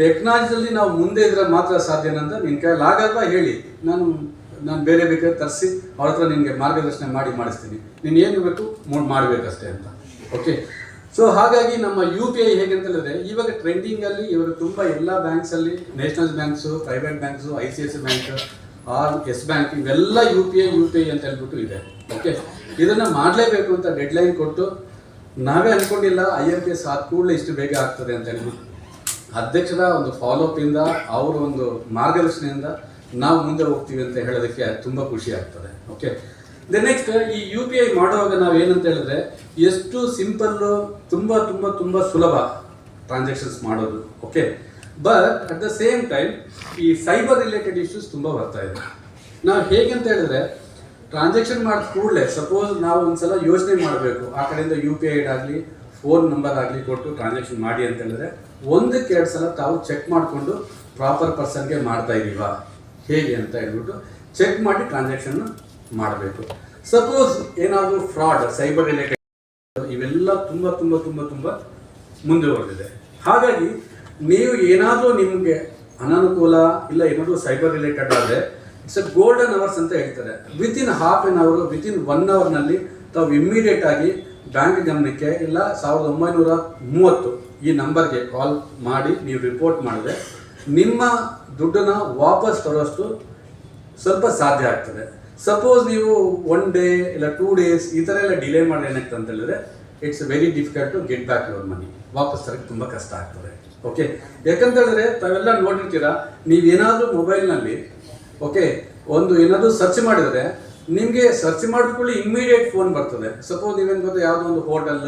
S2: ಟೆಕ್ನಾಲಜಿಯಲ್ಲಿ ನಾವು ಮುಂದೆ ಇದ್ರೆ ಮಾತ್ರ ಸಾಧ್ಯ ಅಂತ ನಿನ್ನ ಕೈಯಲ್ಲಿ ಆಗಲ್ವಾ ಹೇಳಿ. ನಾನು ನಾನು ಬೇರೆ ಬೇಕಾದ್ರೆ ತರಿಸಿ, ಅವ್ರ ಹತ್ರ ನಿನಗೆ ಮಾರ್ಗದರ್ಶನ ಮಾಡಿ ಮಾಡಿಸ್ತೀನಿ. ನೀನು ಏನು ಬೇಕು ಮಾಡ್ಬೇಕಷ್ಟೇ ಅಂತ. ಓಕೆ ಸೊ ಹಾಗಾಗಿ ನಮ್ಮ ಯು ಪಿ ಐ ಹೇಗೆ ಅಂತ ಹೇಳಿದ್ರೆ, ಇವಾಗ ಟ್ರೆಂಡಿಂಗ್ ಅಲ್ಲಿ ಇವರು ತುಂಬಾ ಎಲ್ಲ ಬ್ಯಾಂಕ್ಸ್ ಅಲ್ಲಿ national banks private banks I C I C bank R S bank ಇವೆಲ್ಲ U P I U P I ಅಂತ ಹೇಳ್ಬಿಟ್ಟು ಇದೆ. ಓಕೆ ಇದನ್ನ ಮಾಡಲೇಬೇಕು ಅಂತ ಡೆಡ್ ಲೈನ್ ಕೊಟ್ಟು, ನಾವೇ ಅನ್ಕೊಂಡಿಲ್ಲ ಐ ಎಂ ಪಿ ಎಸ್ ಆದ ಕೂಡಲೇ ಇಷ್ಟು ಬೇಗ ಆಗ್ತದೆ ಅಂತ ಹೇಳಿ. ಅಧ್ಯಕ್ಷರ ಒಂದು ಫಾಲೋಅಪ್ ಇಂದ, ಅವರ ಒಂದು ಮಾರ್ಗದರ್ಶನದಿಂದ ನಾವು ಮುಂದೆ ಹೋಗ್ತೀವಿ ಅಂತ ಹೇಳೋದಕ್ಕೆ ತುಂಬಾ ಖುಷಿ ಆಗ್ತದೆ. ಓಕೆ ದ ನೆಕ್ಸ್ಟ್ ಈ ಯು ಪಿ ಐ ಮಾಡುವಾಗ ನಾವು ಏನಂತ ಹೇಳಿದ್ರೆ, ಎಷ್ಟು ಸಿಂಪಲ್ ತುಂಬ ತುಂಬ ತುಂಬ ಸುಲಭ ಟ್ರಾನ್ಸಾಕ್ಷನ್ಸ್ ಮಾಡೋದು okay but at the same time ಈ ಸೈಬರ್ ರಿಲೇಟೆಡ್ ಇಶ್ಯೂಸ್ ತುಂಬ ಬರ್ತಾ ಇದೆ. ನಾವು ಹೇಗೆ ಅಂತ ಹೇಳಿದ್ರೆ ಟ್ರಾನ್ಸಾಕ್ಷನ್ ಮಾಡಿದ ಕೂಡಲೇ ಸಪೋಸ್ ನಾವು ಒಂದ್ಸಲ ಯೋಚನೆ ಮಾಡಬೇಕು, ಆ ಕಡೆಯಿಂದ ಯು ಪಿ ಐ ಆಗಲಿ ಫೋನ್ ನಂಬರ್ ಆಗಲಿ ಕೊಟ್ಟು ಟ್ರಾನ್ಸಾಕ್ಷನ್ ಮಾಡಿ ಅಂತ ಹೇಳಿದ್ರೆ, ಒಂದಕ್ಕೆ ಎರಡು ಸಲ ತಾವು ಚೆಕ್ ಮಾಡಿಕೊಂಡು ಪ್ರಾಪರ್ ಪರ್ಸನ್ಗೆ ಮಾಡ್ತಾ ಇದ್ದೀವಾ ಹೇಗೆ ಅಂತ ಹೇಳ್ಬಿಟ್ಟು ಚೆಕ್ ಮಾಡಿ ಟ್ರಾನ್ಸಾಕ್ಷನ್ ಮಾಡಬೇಕು. ಸಪೋಸ್ ಏನಾದರೂ ಫ್ರಾಡ್ ಸೈಬರ್ ರಿಲೇಟೆಡ್ ಇವೆಲ್ಲ ತುಂಬ ತುಂಬ ತುಂಬ ತುಂಬ ಮುಂದುವರೆದಿದೆ ಹಾಗಾಗಿ ನೀವು ಏನಾದರೂ ನಿಮಗೆ ಅನಾನುಕೂಲ ಇಲ್ಲ ಏನಾದರೂ ಸೈಬರ್ ರಿಲೇಟೆಡ್ ಆದರೆ ಅ ಗೋಲ್ಡನ್ ಅವರ್ಸ್ ಅಂತ ಹೇಳ್ತಾರೆ. Within half an hour within one ಅವರ್ನಲ್ಲಿ ತಾವು ಇಮ್ಮಿಡಿಯೇಟ್ ಆಗಿ ಬ್ಯಾಂಕ್ ಗಮನಕ್ಕೆ ಇಲ್ಲ, ಸಾವಿರದ ಒಂಬೈನೂರ ಮೂವತ್ತು ಈ ನಂಬರ್ಗೆ ಕಾಲ್ ಮಾಡಿ, ನೀವು ರಿಪೋರ್ಟ್ ಮಾಡಿದ್ರೆ ನಿಮ್ಮ ದುಡ್ಡನ್ನು ವಾಪಸ್ ತರೋಷ್ಟು ಸ್ವಲ್ಪ ಸಾಧ್ಯ ಆಗ್ತದೆ. ಸಪೋಸ್ ನೀವು ಒನ್ ಡೇ ಇಲ್ಲ ಟೂ ಡೇಸ್ ಈ ಥರ ಎಲ್ಲ ಡಿಲೇ ಮಾಡಿ ಏನಾಗ್ತದೆ ಅಂತ ಹೇಳಿದ್ರೆ it's very difficult to get back your money ವಾಪಸ್ ತರಕ್ಕೆ ತುಂಬ ಕಷ್ಟ ಆಗ್ತದೆ. ಓಕೆ ಯಾಕಂತ ಹೇಳಿದ್ರೆ, ತಾವೆಲ್ಲ ನೋಡಿರ್ತೀರಾ ನೀವೇನಾದರೂ ಮೊಬೈಲ್ನಲ್ಲಿ ಓಕೆ ಒಂದು ಏನಾದರೂ ಸರ್ಚ್ ಮಾಡಿದರೆ, ನಿಮಗೆ ಸರ್ಚ್ ಮಾಡಿದ್ಕೊಳ್ಳಿ ಇಮ್ಮಿಡಿಯೇಟ್ ಫೋನ್ ಬರ್ತದೆ. ಸಪೋಸ್ ನೀವೇನು ಗೊತ್ತಾ, ಯಾವುದೋ ಒಂದು ಹೋಟೆಲ್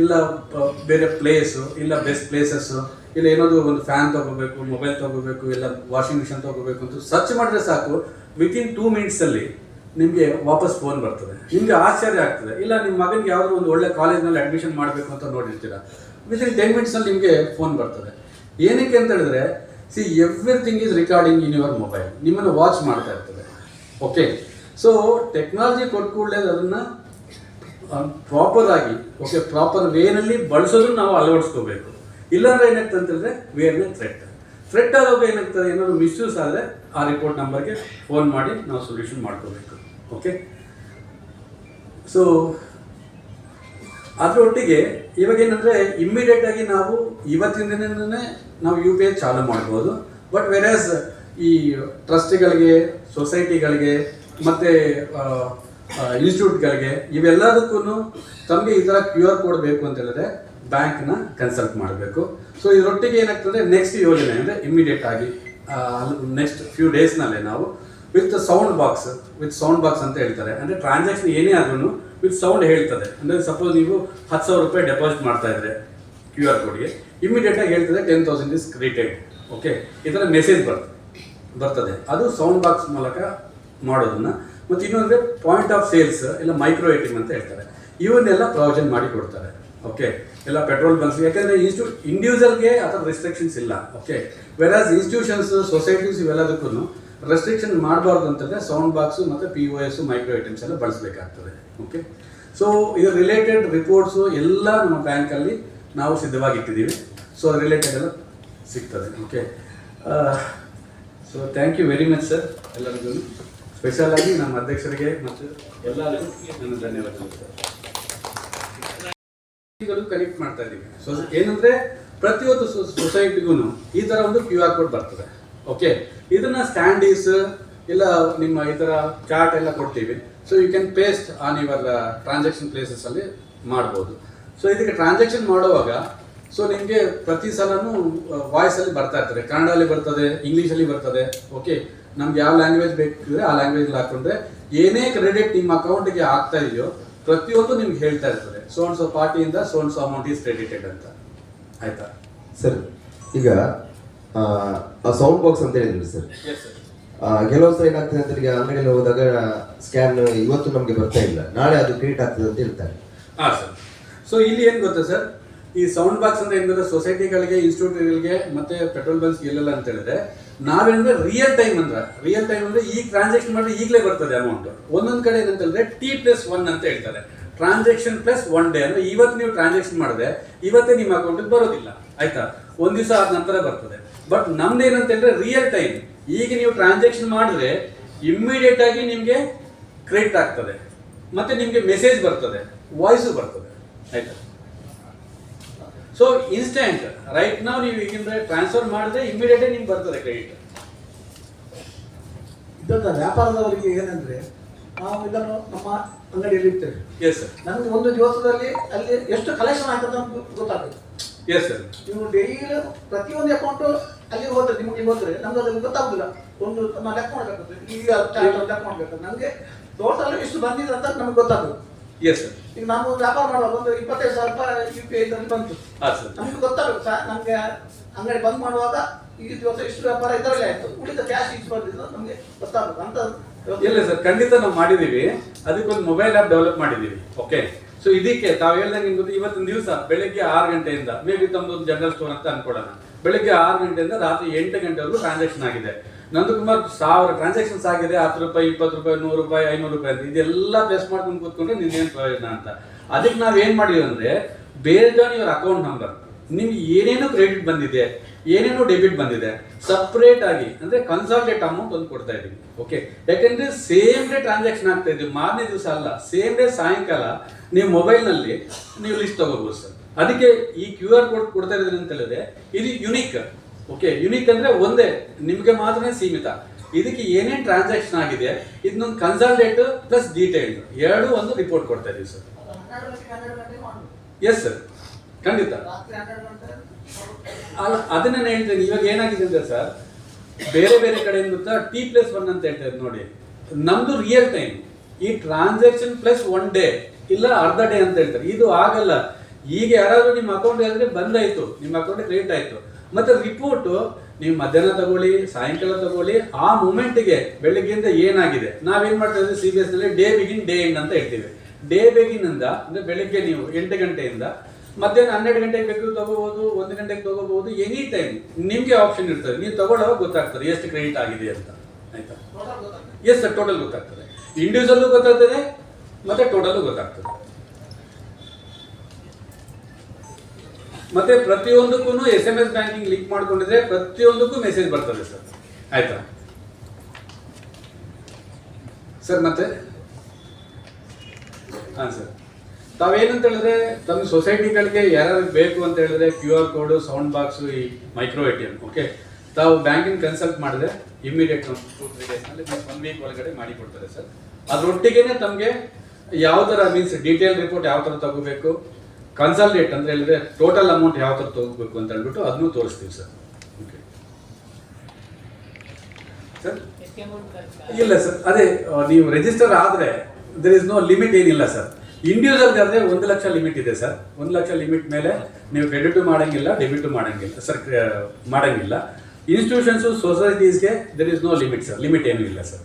S2: ಇಲ್ಲ ಬೇರೆ ಪ್ಲೇಸು ಇಲ್ಲ ಬೆಸ್ಟ್ ಪ್ಲೇಸಸ್ಸು ಇಲ್ಲ ಏನಾದರೂ ಒಂದು ಫ್ಯಾನ್ ತಗೋಬೇಕು ಮೊಬೈಲ್ ತಗೋಬೇಕು, ಇಲ್ಲ ವಾಷಿಂಗ್ ಮಿಷನ್ ತಗೋಬೇಕು ಅಂತ ಸರ್ಚ್ ಮಾಡಿದ್ರೆ ಸಾಕು ವಿತಿನ್ ಟೂ ಮಿನಿಟ್ಸಲ್ಲಿ ನಿಮಗೆ ವಾಪಸ್ ಫೋನ್ ಬರ್ತದೆ. ನಿಮಗೆ ಆಶ್ಚರ್ಯ ಆಗ್ತದೆ. ಇಲ್ಲ ನಿಮ್ಮ ಮಗನಿಗೆ ಯಾವುದೋ ಒಂದು ಒಳ್ಳೆ ಕಾಲೇಜ್ನಲ್ಲಿ ಅಡ್ಮಿಷನ್ ಮಾಡಬೇಕು ಅಂತ ನೋಡಿರ್ತೀರಾ? ಇನ್ ಟೆನ್ ಮಿನಿಟ್ಸಲ್ಲಿ ನಿಮಗೆ ಫೋನ್ ಬರ್ತದೆ. ಏನಕ್ಕೆ ಅಂತ ಹೇಳಿದ್ರೆ see everything is recording in your mobile ನಿಮ್ಮನ್ನು ವಾಚ್ ಮಾಡ್ತಾ ಇರ್ತದೆ. ಓಕೆ ಸೊ ಟೆಕ್ನಾಲಜಿ ಕೊಟ್ಟ ಕೂಡಲೇ ಅದನ್ನು ಪ್ರಾಪರ್ ಆಗಿ ಓಕೆ ಪ್ರಾಪರ್ ವೇನಲ್ಲಿ ಬಳಸೋದು ನಾವು ಅಳವಡಿಸ್ಕೋಬೇಕು. ಇಲ್ಲಾಂದ್ರೆ ಏನಾಗ್ತದೆ ಅಂತ ಹೇಳಿದ್ರೆ ವೇರ್ನೇ ಥ್ರೆಟ್ ಥ್ರೆಟ್ ಆದಾಗ ಏನಾಗ್ತದೆ? ಏನಾದ್ರು ಮಿಸ್ಯೂಸ್ ಆದರೆ ಆ ರಿಪೋರ್ಟ್ ನಂಬರ್ಗೆ ಫೋನ್ ಮಾಡಿ, ನಾವು ಸೊಲ್ಯೂಷನ್ ಮಾಡ್ಕೋಬೇಕು. ಓಕೆ ಸೊ ಅದರೊಟ್ಟಿಗೆ ಇವಾಗ ಏನಂದ್ರೆ ಇಮ್ಮಿಡಿಯೇಟ್ ಆಗಿ ನಾವು ಇವತ್ತಿನ ದಿನನೇ ನಾವು ಯು ಪಿ ಐ ಚಾಲು ಮಾಡ್ಬೋದು. ಬಟ್ ವೆರಾಸ್ ಈ ಟ್ರಸ್ಟ್ಗಳಿಗೆ ಸೊಸೈಟಿಗಳಿಗೆ ಮತ್ತೆ ಇನ್ಸ್ಟಿಟ್ಯೂಟ್ಗಳಿಗೆ ಇವೆಲ್ಲದಕ್ಕೂ ತಮಗೆ ಈ ಥರ ಕ್ಯೂ ಆರ್ ಕೋಡ್ ಬೇಕು ಅಂತ ಹೇಳಿದ್ರೆ ಬ್ಯಾಂಕ್ನ ಕನ್ಸಲ್ಟ್ ಮಾಡಬೇಕು. ಸೊ ಇದರೊಟ್ಟಿಗೆ ಏನಾಗ್ತದೆ ನೆಕ್ಸ್ಟ್ ಯೋಜನೆ ಅಂದರೆ ಇಮ್ಮಿಡಿಯೇಟ್ ಆಗಿ ನೆಕ್ಸ್ಟ್ ಫ್ಯೂ ಡೇಸ್ನಲ್ಲೇ ನಾವು with sound box with sound box ಅಂತ ಹೇಳ್ತಾರೆ. ಅಂದರೆ ಟ್ರಾನ್ಸಾಕ್ಷನ್ ಏನೇ ಆದ್ರೂ ವಿತ್ ಸೌಂಡ್ ಹೇಳ್ತದೆ. ಅಂದರೆ ಸಪೋಸ್ ನೀವು ಹತ್ತು ಸಾವಿರ ರೂಪಾಯಿ ಡೆಪಾಸಿಟ್ ಮಾಡ್ತಾ ಇದ್ರೆ ಕ್ಯೂ ಆರ್ ಕೋಡ್ಗೆ ಇಮಿಡಿಯೇಟ್ ಆಗಿ ಹೇಳ್ತದೆ ten thousand is created okay ಈ ಥರ ಮೆಸೇಜ್ ಬರ್ತದೆ ಬರ್ತದೆ. ಅದು ಸೌಂಡ್ ಬಾಕ್ಸ್ ಮೂಲಕ ಮಾಡೋದನ್ನ. ಮತ್ತು ಇನ್ನೊಂದ್ರೆ ಪಾಯಿಂಟ್ ಆಫ್ ಸೇಲ್ಸ್ ಇಲ್ಲ ಮೈಕ್ರೋ ಎ ಅಂತ ಹೇಳ್ತಾರೆ. ಇವನ್ನೆಲ್ಲ ಪ್ರಾವಿಷನ್ ಮಾಡಿ ಕೊಡ್ತಾರೆ. ಓಕೆ ಎಲ್ಲ ಪೆಟ್ರೋಲ್ ಬಂಕ್ಸ್ ಯಾಕಂದ್ರೆ ಇನ್ಸ್ಟಿಟ್ಯೂ ಇಂಡಿವಿಜುವಲ್ಗೆ ಆ ಥರ ರೆಸ್ಟ್ರಿಕ್ಷನ್ಸ್ ಇಲ್ಲ. ಓಕೆ ವೆರಾಸ್ ಇನ್ಸ್ಟಿಟ್ಯೂಷನ್ಸ್ ಸೊಸೈಟೀಸ್ ಇವೆಲ್ಲದಕ್ಕೂ ರೆಸ್ಟ್ರಿಕ್ಷನ್ ಮಾಡಬಾರ್ದು ಅಂತಂದ್ರೆ ಸೌಂಡ್ ಬಾಕ್ಸು ಮತ್ತು P O S micro items ಎಲ್ಲ ಬಳಸಬೇಕಾಗ್ತದೆ. ಓಕೆ ಸೊ ಇದು ರಿಲೇಟೆಡ್ ರಿಪೋರ್ಟ್ಸು ಎಲ್ಲ ನಮ್ಮ ಬ್ಯಾಂಕಲ್ಲಿ ನಾವು ಸಿದ್ಧವಾಗಿಟ್ಟಿದ್ದೀವಿ ಸೊ ರಿಲೇಟೆಡ್ ಎಲ್ಲ ಸಿಗ್ತದೆ. Okay so thank you very much sir ಎಲ್ಲರಿಗೂ ಸ್ಪೆಷಲ್ ಆಗಿ ನಮ್ಮ ಅಧ್ಯಕ್ಷರಿಗೆ ಮತ್ತು ಎಲ್ಲರಿಗೂ ನನ್ನ ಧನ್ಯವಾದಗಳು ಸರ್ ಕನೆಕ್ಟ್ ಮಾಡ್ತಾ ಇದ್ದೀವಿ. ಸೊ ಏನಂದ್ರೆ ಪ್ರತಿಯೊಂದು ಸೊಸೈಟಿಗೂ ಈ ತರ ಒಂದು ಕ್ಯೂ ಆರ್ ಕೋಡ್ ಬರ್ತದೆ. ಓಕೆ ಇದನ್ನ ಸ್ಟ್ಯಾಂಡೀಸ್ ಇಲ್ಲ ನಿಮ್ಮ ಈ ತರ ಚಾರ್ಟ್ ಎಲ್ಲ ಕೊಡ್ತೀವಿ. So you can paste on your transaction places ಅಲ್ಲಿ ಮಾಡ್ಬೋದು. ಸೊ ಇದಕ್ಕೆ ಟ್ರಾನ್ಸಾಕ್ಷನ್ ಮಾಡುವಾಗ ಸೊ ನಿಮಗೆ ಪ್ರತಿ ಸಲನು ವಾಯ್ಸ್ ಅಲ್ಲಿ ಬರ್ತಾ ಇರ್ತದೆ. ಕನ್ನಡದಲ್ಲಿ ಬರ್ತದೆ ಇಂಗ್ಲೀಷಲ್ಲಿ ಬರ್ತದೆ. ಓಕೆ ನಮ್ಗೆ ಯಾವ ಲ್ಯಾಂಗ್ವೇಜ್ ಬೇಕಿದ್ರೆ ಆ ಲ್ಯಾಂಗ್ವೇಜ್ ಹಾಕೊಂಡ್ರೆ ಏನೇ ಕ್ರೆಡಿಟ್ ನಿಮ್ಮ ಅಕೌಂಟ್ಗೆ ಆಗ್ತಾ ಇದೆಯೋ ಪ್ರತಿಯೊಂದು ನಿಮ್ಗೆ ಹೇಳ್ತಾ ಇರ್ತದೆ. So ಪಾರ್ಟಿಯಿಂದ so and so amount is credited ಅಂತ. ಆಯ್ತಾ?
S3: ಸರಿ. ಈಗ ಸೌಂಡ್ ಬಾಕ್ಸ್ ಅಂತ ಹೇಳಿದ್ರು ಸರ್. ಕೆಲವು ಸಲ ಏನಾಗ್ತದೆ ಅಂತ ಈಗ ಅಂಗಡಿಯಲ್ಲಿ ಹೋದಾಗ ಸ್ಕ್ಯಾನ್ ಇವತ್ತು ನಮಗೆ ಬರ್ತಾ ಇಲ್ಲ. ನಾಳೆ ಅದು ಕ್ರಿಯೇಟ್ ಆಗ್ತದೆ ಅಂತ ಹೇಳ್ತಾರೆ.
S2: ಹಾ ಸರ್ ಸೊ ಇಲ್ಲಿ ಏನು ಗೊತ್ತಾ ಸರ್ ಈ ಸೌಂಡ್ ಬಾಕ್ಸ್ ಅಂದ್ರೆ ಏನಂದ್ರೆ ಸೊಸೈಟಿಗಳಿಗೆ ಇನ್ಸ್ಟಿಟ್ಯೂಟ್ಗಳಿಗೆ ಮತ್ತೆ ಪೆಟ್ರೋಲ್ ಬಂಕ್ಸ್ ಇಲ್ಲಲ್ಲ ಅಂತ ಹೇಳಿದ್ರೆ ನಾವೇನಂದ್ರೆ ರಿಯಲ್ ಟೈಮ್ ಅಂದ್ರೆ ರಿಯಲ್ ಟೈಮ್ ಅಂದ್ರೆ ಈ ಟ್ರಾನ್ಸಾಕ್ಷನ್ ಮಾಡಿದ್ರೆ ಈಗಲೇ ಬರ್ತದೆ ಅಮೌಂಟ್ ಒಂದೊಂದ್ ಕಡೆ ಏನಂತ ಹೇಳಿದ್ರೆ ಟಿ ಪ್ಲಸ್ ಒನ್ ಅಂತ ಹೇಳ್ತಾರೆ. ಟ್ರಾನ್ಸಾಕ್ಷನ್ ಪ್ಲಸ್ ಒನ್ ಡೇ ಅಂದ್ರೆ ಇವತ್ತು ನೀವು ಟ್ರಾನ್ಸಾಕ್ಷನ್ ಮಾಡಿದ್ರೆ ಇವತ್ತೇ ನಿಮ್ಮ ಅಕೌಂಟಿಗೆ ಬರೋದಿಲ್ಲ. ಆಯ್ತಾ? ಒಂದ್ ದಿವಸ ಆದ ನಂತರ ಬರ್ತದೆ. ಬಟ್ ನಮ್ದು ಏನಂತ ಹೇಳಿದ್ರೆ ರಿಯಲ್ ಟೈಮ್ ಈಗ ನೀವು ಟ್ರಾನ್ಸಾಕ್ಷನ್ ಮಾಡಿದ್ರೆ ಇಮ್ಮಿಡಿಯೇಟ್ ಆಗಿ ನಿಮಗೆ ಕ್ರೆಡಿಟ್ ಆಗ್ತದೆ. ಮತ್ತೆ ನಿಮಗೆ ಮೆಸೇಜ್ ಬರ್ತದೆ ವಾಯ್ಸು ಬರ್ತದೆ. ಆಯ್ತಾ? ಸೊ ಇನ್ಸ್ಟೆಂಟ್ ರೈಟ್ ನಾವು ನೀವು ಈಗಿಂದ ಟ್ರಾನ್ಸ್ಫರ್ ಮಾಡಿದ್ರೆ ಇಮಿಡಿಯೇಟ್ ನಿಮ್ಗೆ ಬರ್ತದೆ ಕ್ರೆಡಿಟ್
S4: ಇದನ್ನ ವ್ಯಾಪಾರದವರಿಗೆ ಏನಂದ್ರೆ ನಾವು ಇದನ್ನು ನಮ್ಮ ಅಂಗಡಿಯಲ್ಲಿ ಇರ್ತೇವೆ
S2: ಎಸ್ ಸರ್
S4: ನಮ್ಗೆ ಒಂದು ದಿವಸದಲ್ಲಿ ಅಲ್ಲಿ ಎಷ್ಟು ಕಲೆಕ್ಷನ್ ಆಗ್ತದೆ ಅಂತ ಗೊತ್ತಾಗುತ್ತೆ.
S2: ಎಸ್ ಸರ್
S4: ನೀವು ಡೈಲಿ ಪ್ರತಿಯೊಂದು ಅಕೌಂಟ್ ಅಲ್ಲಿ ಹೋದ್ರೆ ನಿಮಗೆ ಹೋದ್ರೆ ನಮ್ಗೆ ಅದ್ರಲ್ಲಿ ಗೊತ್ತಾಗುದಿಲ್ಲ. ಒಂದು ನಾವು ಲೆಕ್ಕ ಮಾಡ್ಬೇಕಾಗ್ತದೆ ಈಗ ಲೆಕ್ಕ ಮಾಡ್ಬೇಕಾಗ್ತದೆ ನಮಗೆ ಟೋಟಲ್ ಇಷ್ಟು ಬಂದಿದೆ ಅಂತ ನಮ್ಗೆ ಗೊತ್ತಾಗುತ್ತೆ
S2: ಎಸ್ ಸರ್
S4: ಈಗ ನಾವು ವ್ಯಾಪಾರ ಮಾಡುವಾಗ ಒಂದು ಇಪ್ಪತ್ತೈದು ಸಾವಿರ ರೂಪಾಯಿ ಯು ಪಿ ಐದಲ್ಲಿ ಬಂತು.
S2: ಹಾಂ ಸರ್
S4: ನಮ್ಗೆ ಗೊತ್ತಾಗುತ್ತೆ ಸರ್ ನಮಗೆ ಅಂಗಡಿ ಬಂದ್ ಮಾಡುವಾಗ ಈ ದಿವಸ ಇಷ್ಟು ವ್ಯಾಪಾರ ಇದರಲ್ಲೇ ಆಯ್ತು. ಉಳಿದ ಕ್ಯಾಶ್ ಇಷ್ಟು ಬಂದಿದ್ದು ನಮಗೆ ಗೊತ್ತಾಗುತ್ತೆ ಅಂತ
S2: ಇಲ್ಲ ಸರ್ ಖಂಡಿತ ನಾವು ಮಾಡಿದೀವಿ ಅದಕ್ಕೊಂದು ಮೊಬೈಲ್ ಆ್ಯಪ್ ಡೆವಲಪ್ ಮಾಡಿದೀವಿ ಓಕೆ ಸೊ ಇದಕ್ಕೆ ತಾವು ಹೇಳ್ದಂಗೆ ನಿಮ್ಗೆ ಗೊತ್ತು, ಇವತ್ತಿನ ದಿವಸ ಬೆಳಿಗ್ಗೆ ಆರು ಗಂಟೆಯಿಂದ ಮೇ ಬಿ ತಮ್ಮದೊಂದು ಜನರಲ್ ಸ್ಟೋರ್ ಅಂತ ಅನ್ಕೊಳ್ಳೋಣ ಬೆಳಿಗ್ಗೆ ಆರು ಗಂಟೆಯಿಂದ ರಾತ್ರಿ ಎಂಟು ಗಂಟೆವರೆಗೂ ಟ್ರಾನ್ಸಾಕ್ಷನ್ ಆಗಿದೆ. ನಂದಕುಮಾರ್, ಸಾವಿರ ಟ್ರಾನ್ಸಾಕ್ಷನ್ಸ್ ಆಗಿದೆ, ಹತ್ತು ರೂಪಾಯಿ, ಇಪ್ಪತ್ತು ರೂಪಾಯಿ, ನೂರು ರೂಪಾಯಿ, ಐನೂರು ರೂಪಾಯಿ ಅಂತ. ಇದೆಲ್ಲ ಪ್ಲೇಸ್ ಮಾಡ್ಕೊಂಡು ಕೂತ್ಕೊಂಡ್ರೆ ನಿನ್ನೇನು ಪ್ರಯೋಜನ ಅಂತ. ಅದಕ್ಕೆ ನಾವು ಏನು ಮಾಡಿದ್ವಿ ಅಂದ್ರೆ ಯುವರ್ ಅಕೌಂಟ್ ನಂಬರ್ ನಿಮ್ಗೆ ಏನೇನು ಕ್ರೆಡಿಟ್ ಬಂದಿದೆ, ಏನೇನು ಡೆಬಿಟ್ ಬಂದಿದೆ ಸಪ್ರೇಟ್ ಆಗಿ, ಅಂದ್ರೆ ಕನ್ಸಾಲ್ಟೇಟ್ ಅಮೌಂಟ್ ಒಂದು ಕೊಡ್ತಾ ಇದ್ದೀವಿ ಓಕೆ ಯಾಕೆಂದ್ರೆ ಸೇಮ್ ಡೇ ಟ್ರಾನ್ಸಾಕ್ಷನ್ ಆಗ್ತಾ ಇದ್ದೀವಿ ಮಾರನೇ ದಿವಸ ಅಲ್ಲ ಸೇಮ್ ಡೇ ಸಾಯಂಕಾಲ ನೀವು ಮೊಬೈಲ್ನಲ್ಲಿ ನೀವು ಲಿಸ್ಟ್ ತಗೋಬಹುದು ಸರ್ ಅದಕ್ಕೆ ಈ ಕ್ಯೂ ಆರ್ ಕೋಡ್ ಕೊಡ್ತಾ ಇರೋದ್ರಿಂದ ಅಂತ ಹೇಳಿದ್ರೆ, ಇದು ಯುನಿಕ್ ಓಕೆ ಯುನಿಕ್ ಅಂದ್ರೆ ಒಂದೇ, ನಿಮಗೆ ಮಾತ್ರ ಸೀಮಿತ. ಇದಕ್ಕೆ ಏನೇನು ಟ್ರಾನ್ಸಾಕ್ಷನ್ ಆಗಿದೆ, ಇದನ್ನೊಂದು ಕನ್ಸಲ್ಟೇಟ್ ಪ್ಲಸ್ ಡೀಟೇಲ್ಡ್ ಎರಡು ಒಂದು ರಿಪೋರ್ಟ್ ಕೊಡ್ತಾ ಇದೀವಿ ಸರ್. ಎಸ್ ಸರ್ ಖಂಡಿತ. ಅಲ್ಲ, ಅದನ್ನ ನಾನು ಹೇಳ್ತೇನೆ ಇವಾಗ ಏನಾಗಿದೆ ಅಂದ್ರೆ ಸರ್, ಬೇರೆ ಬೇರೆ ಕಡೆ ಏನ್ ಗೊತ್ತಾ ಟಿ ಪ್ಲಸ್ ಒನ್ ಅಂತ ಹೇಳ್ತಾರೆ ನೋಡಿ. ನಮ್ದು ರಿಯಲ್ ಟೈಮ್ ಈ ಟ್ರಾನ್ಸಾಕ್ಷನ್ ಪ್ಲಸ್ ಒನ್ ಡೇ ಇಲ್ಲ ಅರ್ಧ ಡೇ ಅಂತ ಹೇಳ್ತಾರೆ. ಇದು ಆಗಲ್ಲ. ಈಗ ಯಾರಾದ್ರೂ ನಿಮ್ಮ ಅಕೌಂಟ್ ಹೇಳಿದ್ರೆ ಬಂದಾಯ್ತು. ನಿಮ್ಮ ಅಕೌಂಟ್ ಕ್ರಿಯೇಟ್ ಆಯ್ತು. ಮತ್ತೆ ರಿಪೋರ್ಟ್ ನೀವು ಮಧ್ಯಾಹ್ನ ತಗೊಳ್ಳಿ, ಸಾಯಂಕಾಲ ತಗೊಳ್ಳಿ, ಆ ಮೂಮೆಂಟ್ಗೆ ಬೆಳಗ್ಗೆಯಿಂದ ಏನಾಗಿದೆ? ನಾವೇನ್ ಮಾಡ್ತಾ ಇದ್ದೀವಿ ಸಿ ಬಿ ಎಸ್ನಲ್ಲಿ ಡೇ ಬಿಗಿನ್ ಡೇ ಎಂಡ್ ಅಂತ ಹೇಳ್ತೀವಿ. ಡೇ ಬಿಗಿನ್ ಅಂದ್ರೆ ಬೆಳಿಗ್ಗೆ ನೀವು ಎಂಟು ಗಂಟೆಯಿಂದ ಮಧ್ಯಾಹ್ನ ಹನ್ನೆರಡು ಗಂಟೆಗೆ ಬೇಕು ತಗೋಬಹುದು ಒಂದು ಗಂಟೆಗೆ ತಗೋಬಹುದು ಎನಿ ಟೈಮ್ ನಿಮ್ಗೆ ಆಪ್ಷನ್ ಇರ್ತದೆ. ನೀವು ತಗೊಳ್ಳೋವಾಗ ಗೊತ್ತಾಗ್ತದೆ ಎಷ್ಟು ಕ್ರೆಡಿಟ್ ಆಗಿದೆ ಅಂತ. ಆಯ್ತಾ? ಎಸ್ ಸರ್ ಟೋಟಲ್ ಗೊತ್ತಾಗ್ತದೆ. ಇಂಡಿವಿಜುವಲ್ ಗೊತ್ತಾಗ್ತದೆ ಮತ್ತೆ ಟೋಟಲ್ ಗೊತ್ತಾಗ್ತದೆ. ಮತ್ತೆ ಪ್ರತಿಯೊಂದಕ್ಕೂ S M S banking link ಮಾಡ್ಕೊಂಡಿದ್ರೆ ಪ್ರತಿಯೊಂದಕ್ಕೂ ಮೆಸೇಜ್ ಬರ್ತದೆ ಸರ್ ಆಯ್ತಾ? ಸರ್ ಮತ್ತೆ? ಹಾಂ ಸರ್ ತಾವೇನಂತ ಹೇಳಿದ್ರೆ ತಮ್ಮ ಸೊಸೈಟಿಗಳಿಗೆ ಯಾರು ಬೇಕು ಅಂತ ಹೇಳಿದ್ರೆ Q R code sound box ಈ micro A T M okay? ತಾವು ಬ್ಯಾಂಕಿನ ಕನ್ಸಲ್ಟ್ ಮಾಡಿದ್ರೆ ಇಮಿಡಿಯೇಟ್ ಒಂದು ಟೂ ತ್ರೀ ಡೇಸ್ನಲ್ಲಿ ಒನ್ ವೀಕ್ ಒಳಗಡೆ ಮಾಡಿ ಕೊಡ್ತಾರೆ ಸರ್. ಅದರೊಟ್ಟಿಗೆನೆ ತಮಗೆ ಯಾವ ಥರ ಮೀನ್ಸ್ ಡೀಟೇಲ್ ರಿಪೋರ್ಟ್ ಯಾವ ಥರ ತಗೋಬೇಕು ಕನ್ಸಲ್ಟೇಟ್ ಅಂತ ಹೇಳಿದ್ರೆ ಟೋಟಲ್ ಅಮೌಂಟ್ ಯಾವ ಥರ ತಗೋಬೇಕು ಅಂತ ಹೇಳ್ಬಿಟ್ಟು ಅದನ್ನು ತೋರಿಸ್ತೀವಿ ಸರ್. ಓಕೆ? ಸರ್? ಇಲ್ಲ ಸರ್ ಅದೇ ನೀವು ರಿಜಿಸ್ಟರ್ ಆದರೆ ದರ್ ಇಸ್ ನೋ ಲಿಮಿಟ್ ಏನಿಲ್ಲ ಸರ್. ಇಂಡಿವಿಜುವಲ್ಗೆ ಆದರೆ ಒಂದು ಲಕ್ಷ ಲಿಮಿಟ್ ಇದೆ ಸರ್. ಒಂದು ಲಕ್ಷ ಲಿಮಿಟ್ ಮೇಲೆ ನೀವು ಕ್ರೆಡಿಟ್ ಮಾಡಂಗಿಲ್ಲ ಡೆಬಿಟ್ ಮಾಡಂಗಿಲ್ಲ, ಸರ್ ಮಾಡಂಗಿಲ್ಲ. ಇನ್ಸ್ಟಿಟ್ಯೂಷನ್ಸು ಸೊಸೈಟೀಸ್ಗೆ there is no limit sir limit ಏನೂ ಇಲ್ಲ ಸರ್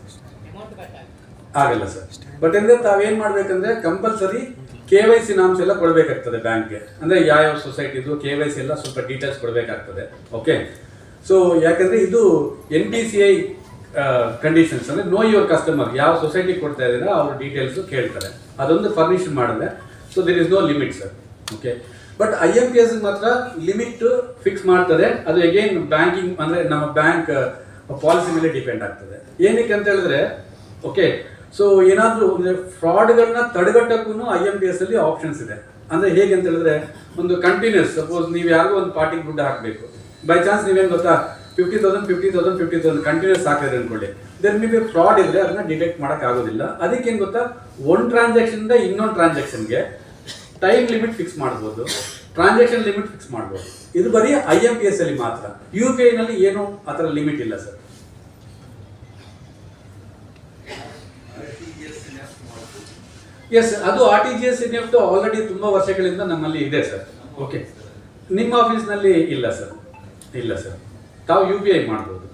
S2: ಆಗಲ್ಲ ಸರ್ ಬಟ್ ಅಂದ್ರೆ ತಾವೇನ್ ಮಾಡ್ಬೇಕಂದ್ರೆ compulsory K Y C norms ಎಲ್ಲ ಕೊಡಬೇಕಾಗ್ತದೆ ಬ್ಯಾಂಕ್ಗೆ. ಅಂದ್ರೆ ಯಾವ ಸೊಸೈಟಿದು ಕೆ ವೈ ಸಿ ಎಲ್ಲ ಸ್ವಲ್ಪ ಡೀಟೇಲ್ಸ್ ಕೊಡಬೇಕಾಗ್ತದೆ. ಓಕೆ ಸೊ ಯಾಕಂದ್ರೆ ಇದು N P C I conditions ಅಂದ್ರೆ ನೋ ಯುವರ್ ಕಸ್ಟಮರ್ ಯಾವ ಸೊಸೈಟಿ ಕೊಡ್ತಾ ಇದ್ದೀರಾ, ಅವ್ರ ಡೀಟೇಲ್ಸ್ ಕೇಳ್ತಾರೆ. ಅದೊಂದು ಫರ್ನಿಷ್ ಮಾಡಿದೆ so there is no limit sir okay but I M P S ಮಾತ್ರ ಲಿಮಿಟ್ ಫಿಕ್ಸ್ ಮಾಡ್ತದೆ. ಅದು ಅಗೇನ್ ಬ್ಯಾಂಕಿಂಗ್ ಅಂದ್ರೆ ನಮ್ಮ ಬ್ಯಾಂಕ್ ಪಾಲಿಸಿ ಮೇಲೆ ಡಿಪೆಂಡ್ ಆಗ್ತದೆ. ಏನಕ್ಕೆ ಅಂತ ಹೇಳಿದ್ರೆ ಓಕೆ ಸೊ ಏನಾದರೂ ಅಂದರೆ ಫ್ರಾಡ್ಗಳನ್ನ ತಡೆಗಟ್ಟಕ್ಕೂ ಐ ಎಂ ಪಿ ಎಸ್ ಅಲ್ಲಿ ಆಪ್ಷನ್ಸ್ ಇದೆ. ಅಂದ್ರೆ ಹೇಗೆ ಅಂತ ಹೇಳಿದ್ರೆ, ಒಂದು ಕಂಟಿನ್ಯೂಸ್ ಸಪೋಸ್ ನೀವು ಯಾರಿಗೂ ಒಂದು ಪಾರ್ಟಿಗೆ ದುಡ್ಡು ಹಾಕಬೇಕು. ಬೈ ಚಾನ್ಸ್ ನೀವೇನು ಗೊತ್ತಾ? Fifty thousand fifty thousand fifty thousand continues ಹಾಕಿದ್ರೆ ಅನ್ಕೊಳ್ಳಿ. ದೆನ್ ಬಿ ಫ್ರಾಡ್ ಇದ್ರೆ ಅದನ್ನ ಡಿಟೆಕ್ಟ್ ಮಾಡಕ್ ಆಗೋದಿಲ್ಲ. ಅದಕ್ಕೇನು ಗೊತ್ತಾ? ಒಂದು ಟ್ರಾನ್ಸಾಕ್ಷನ್ ಇಂದ ಇನ್ನೊಂದು ಟ್ರಾನ್ಸಾಕ್ಷನ್ಗೆ ಟೈಮ್ ಲಿಮಿಟ್ ಫಿಕ್ಸ್ ಮಾಡ್ಬೋದು. ಟ್ರಾನ್ಸಾಕ್ಷನ್ ಲಿಮಿಟ್ ಫಿಕ್ಸ್ ಮಾಡ್ಬೋದು. ಇದು ಬರೀ ಐ ಎಂ ಪಿ ಎಸ್ ಅಲ್ಲಿ ಮಾತ್ರ. ಯು ಪಿ ಐ ನಲ್ಲಿ ಏನು ಆ ಥರ ಲಿಮಿಟ್ ಇಲ್ಲ ಸರ್ ಎಸ್ ಅದು R T G S F already ತುಂಬಾ ವರ್ಷಗಳಿಂದ ನಮ್ಮಲ್ಲಿ ಇದೆ ಸರ್ ಓಕೆ ನಿಮ್ಮ ಆಫೀಸ್ನಲ್ಲಿ ಇಲ್ಲ ಸರ್ ಇಲ್ಲ ಸರ್ ತಾವು ಯು ಪಿ ಐ ಮಾಡ್ಬೋದು.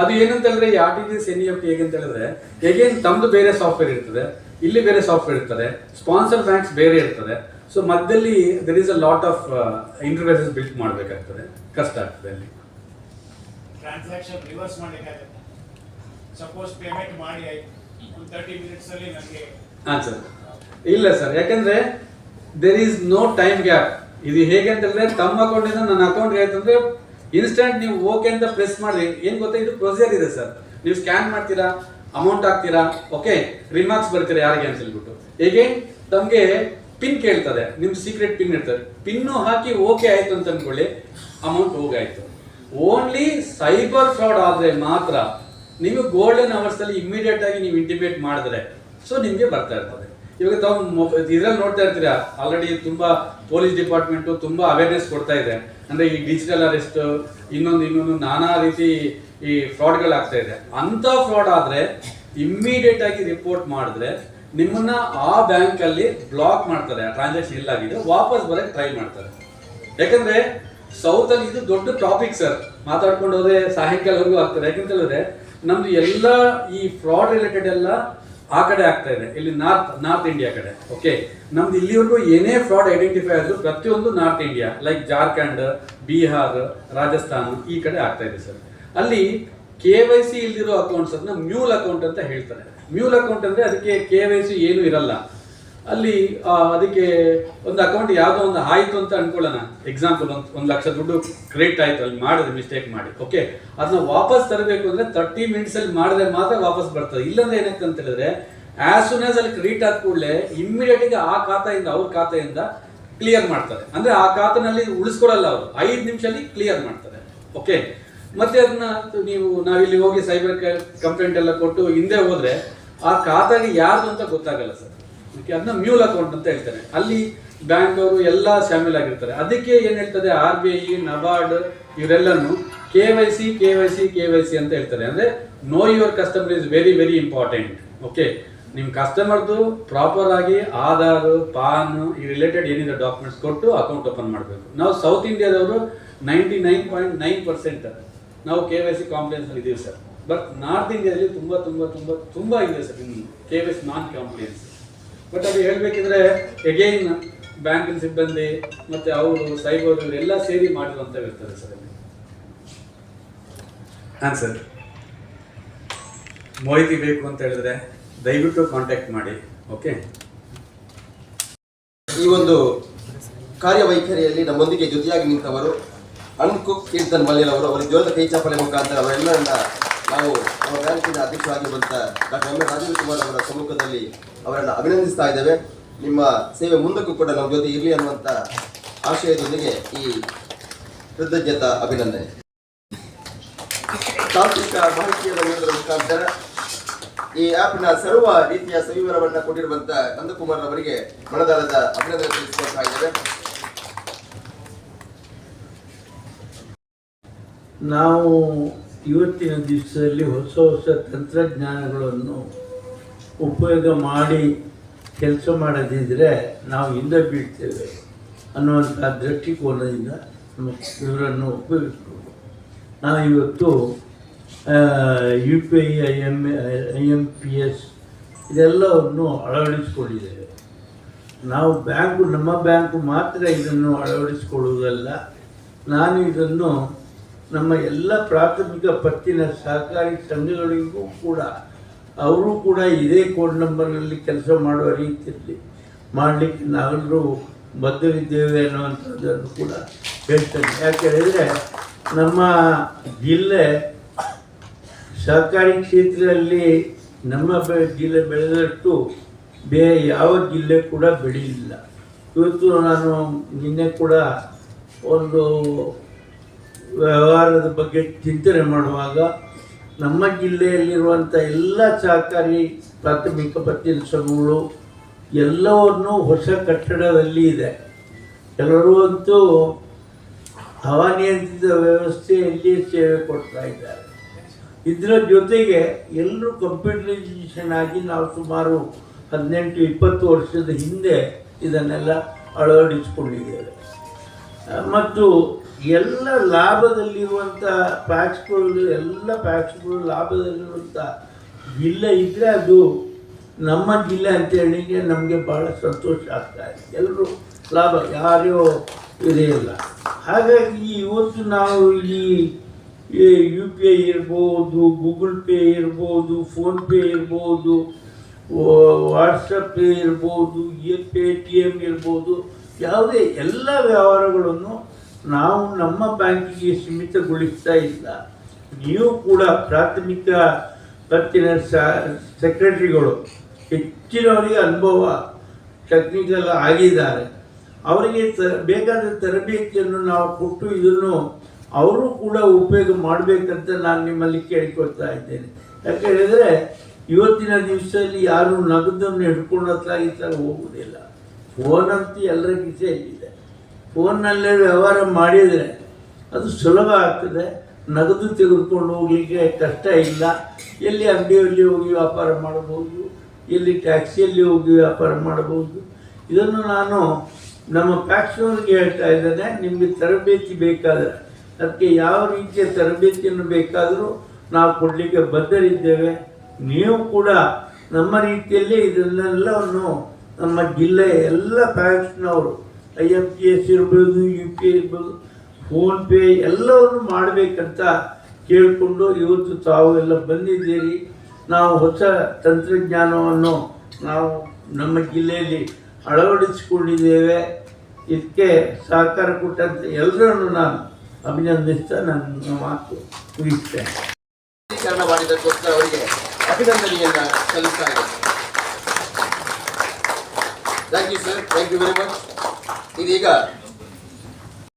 S2: ಅದು ಏನಂತ ಹೇಳಿದ್ರೆ ಈ R T G S N F ಹೇಗೆ ಅಂತ ಹೇಳಿದ್ರೆ ಹೇಗೇನು ತಮ್ದು ಬೇರೆ ಸಾಫ್ಟ್ವೇರ್ ಇರ್ತದೆ ಇಲ್ಲಿ ಬೇರೆ ಸಾಫ್ಟ್ವೇರ್ ಇರ್ತದೆ ಸ್ಪಾನ್ಸರ್ ಬ್ಯಾಂಕ್ಸ್ ಬೇರೆ ಇರ್ತದೆ. ಸೊ ಮಧ್ಯದಲ್ಲಿ there is a lot of interfaces built ಮಾಡಬೇಕಾಗ್ತದೆ ಕಷ್ಟ ಆಗ್ತದೆ ಅಲ್ಲಿ.
S5: ಟ್ರಾನ್ಸಾಕ್ಷನ್ ರಿವರ್ಸ್ ಮಾಡಲಿಕ್ಕಾಗತ್ತೆ ಸಪೋಸ್ ಪೇಮೆಂಟ್ ಮಾಡಿ ಆಯ್ತು ಒಂದು ತರ್ಟಿ ಮಿನಿಟ್ಸ್ ಅಲ್ಲಿ ನನಗೆ
S2: ಹಾಂ ಸರ್. ಇಲ್ಲ ಸರ್ ಯಾಕಂದ್ರೆ there is no time gap ಇದು ಹೇಗೆ ಅಂತ ಹೇಳಿದ್ರೆ ತಮ್ಮ ಅಕೌಂಟಿಂದ ನನ್ನ ಅಕೌಂಟ್ಗೆ ಆಯ್ತು ಅಂದ್ರೆ ಇನ್ಸ್ಟೆಂಟ್ ನೀವು ಓಕೆ ಅಂತ ಪ್ರೆಸ್ ಮಾಡಿ ಏನ್ ಗೊತ್ತಾ? ಇದು ಪ್ರೊಸೀಜರ್ ಇದೆ ಸರ್ ನೀವು ಸ್ಕ್ಯಾನ್ ಮಾಡ್ತೀರಾ ಅಮೌಂಟ್ ಹಾಕ್ತೀರಾ ಓಕೆ ರಿಮಾರ್ಕ್ಸ್ ಬರ್ತೀರಾ ಯಾರಿಗೆ ಅಂತ ಹೇಳ್ಬಿಟ್ಟು. ಹೇಗೆ ತಮಗೆ ಪಿನ್ ಕೇಳ್ತದೆ. ನಿಮ್ ಸೀಕ್ರೆಟ್ ಪಿನ್ ಇರ್ತದೆ. ಪಿನ್ನು ಹಾಕಿ ಓಕೆ ಆಯ್ತು ಅಂತ ಅನ್ಕೊಳ್ಳಿ ಅಮೌಂಟ್ ಹೋಗಾಯ್ತು. ಓನ್ಲಿ ಸೈಬರ್ ಫ್ರಾಡ್ ಆದ್ರೆ ಮಾತ್ರ ನೀವು ಗೋಲ್ಡನ್ ಅವರ್ಸ್ ಅಲ್ಲಿ ಇಮಿಡಿಯೇಟ್ ಆಗಿ ನೀವು ಇಂಟಿಮೇಟ್ ಮಾಡಿದ್ರೆ ಸೊ ನಿಮ್ಗೆ ಬರ್ತಾ ಇರ್ತದೆ. ಇವಾಗ ತಾವು ಇದ್ರಲ್ಲಿ ನೋಡ್ತಾ ಇರ್ತೀರಾ ಆಲ್ರೆಡಿ ತುಂಬಾ ಪೊಲೀಸ್ ಡಿಪಾರ್ಟ್ಮೆಂಟ್ ತುಂಬಾ ಅವೇರ್ನೆಸ್ ಕೊಡ್ತಾ ಇದೆ. ಅಂದ್ರೆ ಈ ಡಿಜಿಟಲ್ ಅರೆಸ್ಟ್ ಇನ್ನೊಂದು ಇನ್ನೊಂದು ನಾನಾ ರೀತಿ ಈ ಫ್ರಾಡ್ಗಳು ಆಗ್ತಾ ಇದೆ. ಅಂತ ಫ್ರಾಡ್ ಆದ್ರೆ ಇಮ್ಮಿಡಿಯೇಟ್ ಆಗಿ ರಿಪೋರ್ಟ್ ಮಾಡಿದ್ರೆ ನಿಮ್ಮನ್ನ ಆ ಬ್ಯಾಂಕ್ ಅಲ್ಲಿ ಬ್ಲಾಕ್ ಮಾಡ್ತಾರೆ ಟ್ರಾನ್ಸಾಕ್ಷನ್ ಇಲ್ಲಾಗಿದೆ ವಾಪಸ್ ಬರಕ್ ಟ್ರೈ ಮಾಡ್ತಾರೆ. ಯಾಕಂದ್ರೆ ಸೌತ್ ಅಲ್ಲಿ ಇದು ದೊಡ್ಡ ಟಾಪಿಕ್ ಸರ್ ಮಾತಾಡ್ಕೊಂಡು ಹೋದ್ರೆ ಸಾಯಂಕಾಲವರೆಗೂ ಆಗ್ತಾರೆ. ಯಾಕಂತ ಹೇಳಿದ್ರೆ ನಮ್ದು ಎಲ್ಲ ಈ ಫ್ರಾಡ್ ರಿಲೇಟೆಡ್ ಎಲ್ಲ ಆ ಕಡೆ ಆಗ್ತಾ ಇದೆ. ಇಲ್ಲಿ ನಾರ್ತ್ ನಾರ್ತ್ ಇಂಡಿಯಾ ಕಡೆ ಓಕೆ ನಮ್ದು ಇಲ್ಲಿವರೆಗೂ ಏನೇ ಫ್ರಾಡ್ ಐಡೆಂಟಿಫೈ ಆದ್ರೂ ಪ್ರತಿಯೊಂದು north India like Jharkhand, Bihar, Rajasthan ಈ ಕಡೆ ಆಗ್ತಾ ಇದೆ ಸರ್. ಅಲ್ಲಿ ಕೆ ವೈ ಸಿ ಇಲ್ದಿರೋ ಅಕೌಂಟ್ಸ್ ಅದನ್ನ ಮ್ಯೂಲ್ ಅಕೌಂಟ್ ಅಂತ ಹೇಳ್ತಾರೆ. ಮ್ಯೂಲ್ ಅಕೌಂಟ್ ಅಂದ್ರೆ ಅದಕ್ಕೆ ಕೆ ವೈ ಸಿ ಏನು ಇರಲ್ಲ. ಅಲ್ಲಿ ಅದಕ್ಕೆ ಒಂದು ಅಕೌಂಟ್ ಯಾವುದೋ ಒಂದು ಆಯಿತು ಅಂತ ಅನ್ಕೊಳ್ಳೋಣ. ಎಕ್ಸಾಂಪಲ್ ಒಂದು ಒಂದು ಲಕ್ಷ ದುಡ್ಡು ಕ್ರೆಡಿಟ್ ಆಯ್ತು, ಅಲ್ಲಿ ಮಾಡಿದ್ರೆ ಮಿಸ್ಟೇಕ್ ಮಾಡಿ. ಓಕೆ ಅದನ್ನ ವಾಪಸ್ ತರಬೇಕು ಅಂದ್ರೆ ತರ್ಟಿ ಮಿನಿಟ್ಸ್ ಅಲ್ಲಿ ಮಾಡಿದ್ರೆ ಮಾತ್ರ ವಾಪಸ್ ಬರ್ತದೆ. ಇಲ್ಲಂದ್ರೆ ಏನಕ್ಕೆ ಅಂತ ಹೇಳಿದ್ರೆ ಆಸ್ ಸೂನ್ ಆಸ್ ಅಲ್ಲಿ ಕ್ರೆಡಿಟ್ ಆದ ಕೂಡಲೇ ಇಮ್ಮಿಡಿಯೇಟಿಗೆ ಆ ಖಾತೆಯಿಂದ, ಅವ್ರ ಖಾತೆಯಿಂದ ಕ್ಲಿಯರ್ ಮಾಡ್ತಾರೆ. ಅಂದ್ರೆ ಆ ಖಾತೆನಲ್ಲಿ ಉಳಿಸ್ಕೊಡಲ್ಲ ಅವರು. ಐದು ನಿಮಿಷಲ್ಲಿ ಕ್ಲಿಯರ್ ಮಾಡ್ತಾರೆ. ಓಕೆ ಮತ್ತೆ ಅದನ್ನ ನೀವು, ನಾವಿಲ್ಲಿ ಹೋಗಿ ಸೈಬರ್ ಕಂಪ್ಲೇಂಟ್ ಎಲ್ಲ ಕೊಟ್ಟು ಹಿಂದೆ ಹೋದ್ರೆ, ಆ ಖಾತೆಗೆ ಯಾರ್ದು ಅಂತ ಗೊತ್ತಾಗಲ್ಲ ಸರ್. ಓಕೆ ಅದನ್ನ ಮ್ಯೂಲ್ ಅಕೌಂಟ್ ಅಂತ ಹೇಳ್ತಾರೆ. ಅಲ್ಲಿ ಬ್ಯಾಂಕ್ ಅವರು ಎಲ್ಲ ಶಾಮಿಲ್ ಆಗಿರ್ತಾರೆ. ಅದಕ್ಕೆ ಏನು ಹೇಳ್ತದೆ? R B I, NABARD ಇವರೆಲ್ಲನು K Y C, K Y C, K Y C ಅಂತ ಹೇಳ್ತಾರೆ. ಅಂದ್ರೆ know your customer is very very important okay ನಿಮ್ಮ ಕಸ್ಟಮರ್ದು ಪ್ರಾಪರ್ ಆಗಿ ಆಧಾರ್ ಪಾನ್ ಈ ರಿಲೇಟೆಡ್ ಏನಿದೆ ಡಾಕ್ಯುಮೆಂಟ್ಸ್ ಕೊಟ್ಟು ಅಕೌಂಟ್ ಓಪನ್ ಮಾಡಬೇಕು. ನಾವು ಸೌತ್ ಇಂಡಿಯಾದವರು ninety nine point nine percent ನಾವು ಕೆ ವೈ ಸಿ ಕಾಂಪ್ಲೇನ್ಸ್ ಇದೀವಿ ಸರ್. ಬಟ್ ನಾರ್ತ್ ಇಂಡಿಯಾದಲ್ಲಿ ತುಂಬಾ ತುಂಬಾ ತುಂಬಾ ತುಂಬಾ ಇದೆ sir K Y C non compliance but ಅದು ಹೇಳ್ಬೇಕಿದ್ರೆ ಎಗೈನ್ ಬ್ಯಾಂಕಿನ ಸಿಬ್ಬಂದಿ ಮತ್ತೆ ಅವರು ಸೈಬರ್ ಎಲ್ಲ ಸೇರಿ ಮಾಡಿರುವಂತ ಇರ್ತದೆ ಸರ್ ಅಲ್ಲಿ. ಹಾಂ ಸರ್. ಮಾಹಿತಿ ಬೇಕು ಅಂತ ಹೇಳಿದ್ರೆ ದಯವಿಟ್ಟು ಕಾಂಟ್ಯಾಕ್ಟ್ ಮಾಡಿ ಓಕೆ
S3: ಈ ಒಂದು ಕಾರ್ಯವೈಖರಿಯಲ್ಲಿ ನಮ್ಮೊಂದಿಗೆ ಜೊತೆಯಾಗಿ ನಿಂತವರು ಅನ್ಕುಕ್ ಕೀರ್ತನ್ ಅವರು ಅವರ ಜೋರದ ಕೈ ಚಾಪಲೆ ಮುಖಾಂತರ ಅವರೆಲ್ಲರನ್ನ ನಾವು ನಮ್ಮ ಬ್ಯಾಂಕಿನ ಅಧ್ಯಕ್ಷರಾಗಿರುವಂತ doctor M A Rajeev Kumar ಅವರ ಸಮ್ಮುಖದಲ್ಲಿ ಅವರನ್ನ ಅಭಿನಂದಿಸ್ತಾ ಇದ್ದೇವೆ. ನಿಮ್ಮ ಸೇವೆ ಮುಂದಕ್ಕೂ ಕೂಡ ನಮ್ಮ ಜೊತೆ ಇರಲಿ ಅನ್ನುವಂತ ಆಶಯದೊಂದಿಗೆ ಈ ಕೃತಜ್ಞತಾ ಅಭಿನಂದನೆ. ತಾಂತ್ರಿಕ ಮಾಹಿತಿಯ ಮುಖಾಂತರ ಈ ಆಪ್ನ ಸರ್ವ ರೀತಿಯ ಸವಿವರವನ್ನ ಕೊಟ್ಟಿರುವಂತ ನಂದಕುಮಾರ್ ಅವರಿಗೆ ಮನದಾಳದ ಅಭಿನಂದನೆ ತಿಳಿಸಿಕೊಳ್ತಾ ಇದ್ದೇವೆ.
S6: ನಾವು ಇವತ್ತಿನ ದಿವಸದಲ್ಲಿ ಹೊಸ ಹೊಸ ತಂತ್ರಜ್ಞಾನಗಳನ್ನು ಉಪಯೋಗ ಮಾಡಿ ಕೆಲಸ ಮಾಡದಿದ್ದರೆ ನಾವು ಹಿಂದೆ ಬೀಳ್ತೇವೆ ಅನ್ನುವಂಥ ದೃಷ್ಟಿಕೋನದಿಂದ ನಮ್ಮ ಇವರನ್ನು ಉಪಯೋಗಿಸ್ಬೋದು. ನಾವು ಇವತ್ತು U P I I M I M P S ಇದೆಲ್ಲವನ್ನು ಅಳವಡಿಸ್ಕೊಂಡಿದ್ದೇವೆ. ನಾವು ಬ್ಯಾಂಕು, ನಮ್ಮ ಬ್ಯಾಂಕು ಮಾತ್ರ ಇದನ್ನು ಅಳವಡಿಸಿಕೊಳ್ಳುವುದಲ್ಲ. ನಾನು ಇದನ್ನು ನಮ್ಮ ಎಲ್ಲ ಪ್ರಾಥಮಿಕ ಪತ್ತಿನ ಸಹಕಾರಿ ಸಂಘಗಳಿಗೂ ಕೂಡ, ಅವರು ಕೂಡ ಇದೇ ಕೋಡ್ ನಂಬರ್ನಲ್ಲಿ ಕೆಲಸ ಮಾಡುವ ರೀತಿಯಲ್ಲಿ ಮಾಡಲಿಕ್ಕೆ ನಾವೆಲ್ಲರೂ ಬದ್ಧರಿದ್ದೇವೆ ಅನ್ನುವಂಥದ್ದನ್ನು ಕೂಡ ಹೇಳ್ತೇನೆ. ಯಾಕೆ ಹೇಳಿದರೆ, ನಮ್ಮ ಜಿಲ್ಲೆ ಸಹಕಾರಿ ಕ್ಷೇತ್ರದಲ್ಲಿ ನಮ್ಮ ಬೆ- ಜಿಲ್ಲೆ ಬೆಳೆದಷ್ಟು ಬೇರೆ ಯಾವ ಜಿಲ್ಲೆ ಕೂಡ ಬೆಳೆಯಲಿಲ್ಲ ಇವತ್ತು ನಾನು ನಿನ್ನೆ ಕೂಡ ಒಂದು ವ್ಯವಹಾರದ ಬಗ್ಗೆ ಚಿಂತನೆ ಮಾಡುವಾಗ ನಮ್ಮ ಜಿಲ್ಲೆಯಲ್ಲಿರುವಂಥ ಎಲ್ಲ ಸಹಕಾರಿ ಪ್ರಾಥಮಿಕ ಪತ್ತಿನ ಸಂಘಗಳು ಎಲ್ಲವನ್ನು ಹೊಸ ಕಟ್ಟಡದಲ್ಲಿ ಇದೆ. ಕೆಲವರು ಅಂತೂ ಹವಾನಿಯಂತ್ರಿತ ವ್ಯವಸ್ಥೆಯಲ್ಲಿ ಸೇವೆ ಕೊಡ್ತಾ ಇದ್ದಾರೆ. ಇದರ ಜೊತೆಗೆ ಎಲ್ಲರೂ ಕಂಪ್ಯೂಟರೈಸೇಷನ್ ಆಗಿ ನಾವು ಸುಮಾರು ಹದಿನೆಂಟು, ಇಪ್ಪತ್ತು ವರ್ಷದ ಹಿಂದೆ ಇದನ್ನೆಲ್ಲ ಅಳವಡಿಸಿಕೊಂಡಿದ್ದೇವೆ. ಮತ್ತು ಎಲ್ಲ ಲಾಭದಲ್ಲಿರುವಂಥ ಪ್ಯಾಕ್ಸ್ಗಳು, ಎಲ್ಲ ಪ್ಯಾಕ್ಸ್ಗಳು ಲಾಭದಲ್ಲಿರುವಂಥ ಜಿಲ್ಲೆ ಇದ್ದರೆ ಅದು ನಮ್ಮ ಜಿಲ್ಲೆ ಅಂತ ಹೇಳಿಕ್ಕೆ ನಮಗೆ ಭಾಳ ಸಂತೋಷ ಆಗ್ತಾ ಇದೆ. ಎಲ್ಲರೂ ಲಾಭ ಇದೇ ಇಲ್ಲ. ಹಾಗಾಗಿ ಇವತ್ತು ನಾವು ಈ ಯು ಪಿ ಐ ಇರ್ಬೋದು, ಗೂಗಲ್ ಪೇ ಇರ್ಬೋದು, ಫೋನ್ಪೇ ಇರ್ಬೋದು ವಾಟ್ಸಪ್ ಪೇ ಇರ್ಬೋದು ಪೇ ಟಿ ಎಂ ಇರ್ಬೋದು, ಯಾವುದೇ ಎಲ್ಲ ವ್ಯವಹಾರಗಳನ್ನು ನಾವು ನಮ್ಮ ಬ್ಯಾಂಕಿಗೆ ಸೀಮಿತಗೊಳಿಸ್ತಾ ಇಲ್ಲ. ನೀವು ಕೂಡ ಪ್ರಾಥಮಿಕ ಪತ್ತಿನ ಸೆಕ್ರೆಟರಿಗಳು ಹೆಚ್ಚಿನವರಿಗೆ ಅನುಭವ, ಟೆಕ್ನಿಕಲ್ ಆಗಿದ್ದಾರೆ. ಅವರಿಗೆ ತ, ಬೇಕಾದ ತರಬೇತಿಯನ್ನು ನಾವು ಕೊಟ್ಟು ಇದನ್ನು ಅವರು ಕೂಡ ಉಪಯೋಗ ಮಾಡಬೇಕಂತ ನಾನು ನಿಮ್ಮಲ್ಲಿ ಕೇಳಿಕೊಳ್ತಾ ಇದ್ದೇನೆ. ಯಾಕೆ ಹೇಳಿದರೆ, ಇವತ್ತಿನ ದಿವಸದಲ್ಲಿ ಯಾರು ನಗದನ್ನು ಹಿಡ್ಕೊಂಡು ಥರ ಹೋಗುವುದಿಲ್ಲ. ಫೋನ್ ಅಂತೂ ಎಲ್ಲರ ಕಿಸೆಯಲ್ಲಿದೆ ಫೋನ್ನಲ್ಲೇ ವ್ಯವಹಾರ ಮಾಡಿದರೆ ಅದು ಸುಲಭ ಆಗ್ತದೆ. ನಗದು ತೆಗೆದುಕೊಂಡು ಹೋಗಲಿಕ್ಕೆ ಕಷ್ಟ ಇಲ್ಲ. ಎಲ್ಲಿ ಅಂಗಡಿಯಲ್ಲಿ ಹೋಗಿ ವ್ಯಾಪಾರ ಮಾಡಬಹುದು, ಎಲ್ಲಿ ಟ್ಯಾಕ್ಸಿಯಲ್ಲಿ ಹೋಗಿ ವ್ಯಾಪಾರ ಮಾಡಬಹುದು. ಇದನ್ನು ನಾನು ನಮ್ಮ ಪ್ಯಾಕ್ಸ್ನವ್ರಿಗೆ ಹೇಳ್ತಾ ಇದ್ದೇನೆ, ನಿಮಗೆ ತರಬೇತಿ ಬೇಕಾದರೆ, ಅದಕ್ಕೆ ಯಾವ ರೀತಿಯ ತರಬೇತಿಯನ್ನು ಬೇಕಾದರೂ ನಾವು ಕೊಡಲಿಕ್ಕೆ ಬದ್ಧರಿದ್ದೇವೆ. ನೀವು ಕೂಡ ನಮ್ಮ ರೀತಿಯಲ್ಲಿ ಇದನ್ನೆಲ್ಲವನ್ನು ನಮ್ಮ ಜಿಲ್ಲೆಯ ಎಲ್ಲ ಬ್ಯಾಂಕ್ಸ್ನವರು ಐ ಎಂ ಪಿ ಎಸ್ ಇರ್ಬೋದು ಯು ಪಿ ಐ ಇರ್ಬೋದು ಫೋನ್ಪೇ ಎಲ್ಲವನ್ನು ಮಾಡಬೇಕಂತ ಕೇಳಿಕೊಂಡು ಇವತ್ತು ತಾವು ಎಲ್ಲ ಬಂದಿದ್ದೀರಿ. ನಾವು ಹೊಸ ತಂತ್ರಜ್ಞಾನವನ್ನು ನಾವು ನಮ್ಮ ಜಿಲ್ಲೆಯಲ್ಲಿ ಅಳವಡಿಸಿಕೊಂಡಿದ್ದೇವೆ. ಇದಕ್ಕೆ ಸಹಕಾರ ಕೊಟ್ಟಂತೆ ಎಲ್ಲರನ್ನು ನಾನು ಅಭಿನಂದಿಸ್ತಾ ನನ್ನ ಮಾತು ಮುಗಿಸ್ತೇನೆ.
S3: ಮಾಡಿದಕ್ಕೋಸ್ಕರ ಅವರಿಗೆ ಅಭಿನಂದನೆಯನ್ನು ಸಲ್ಲಿಸ್ತಾ ಇದ್ದೇನೆ. Thank you sir thank you very much 第一个。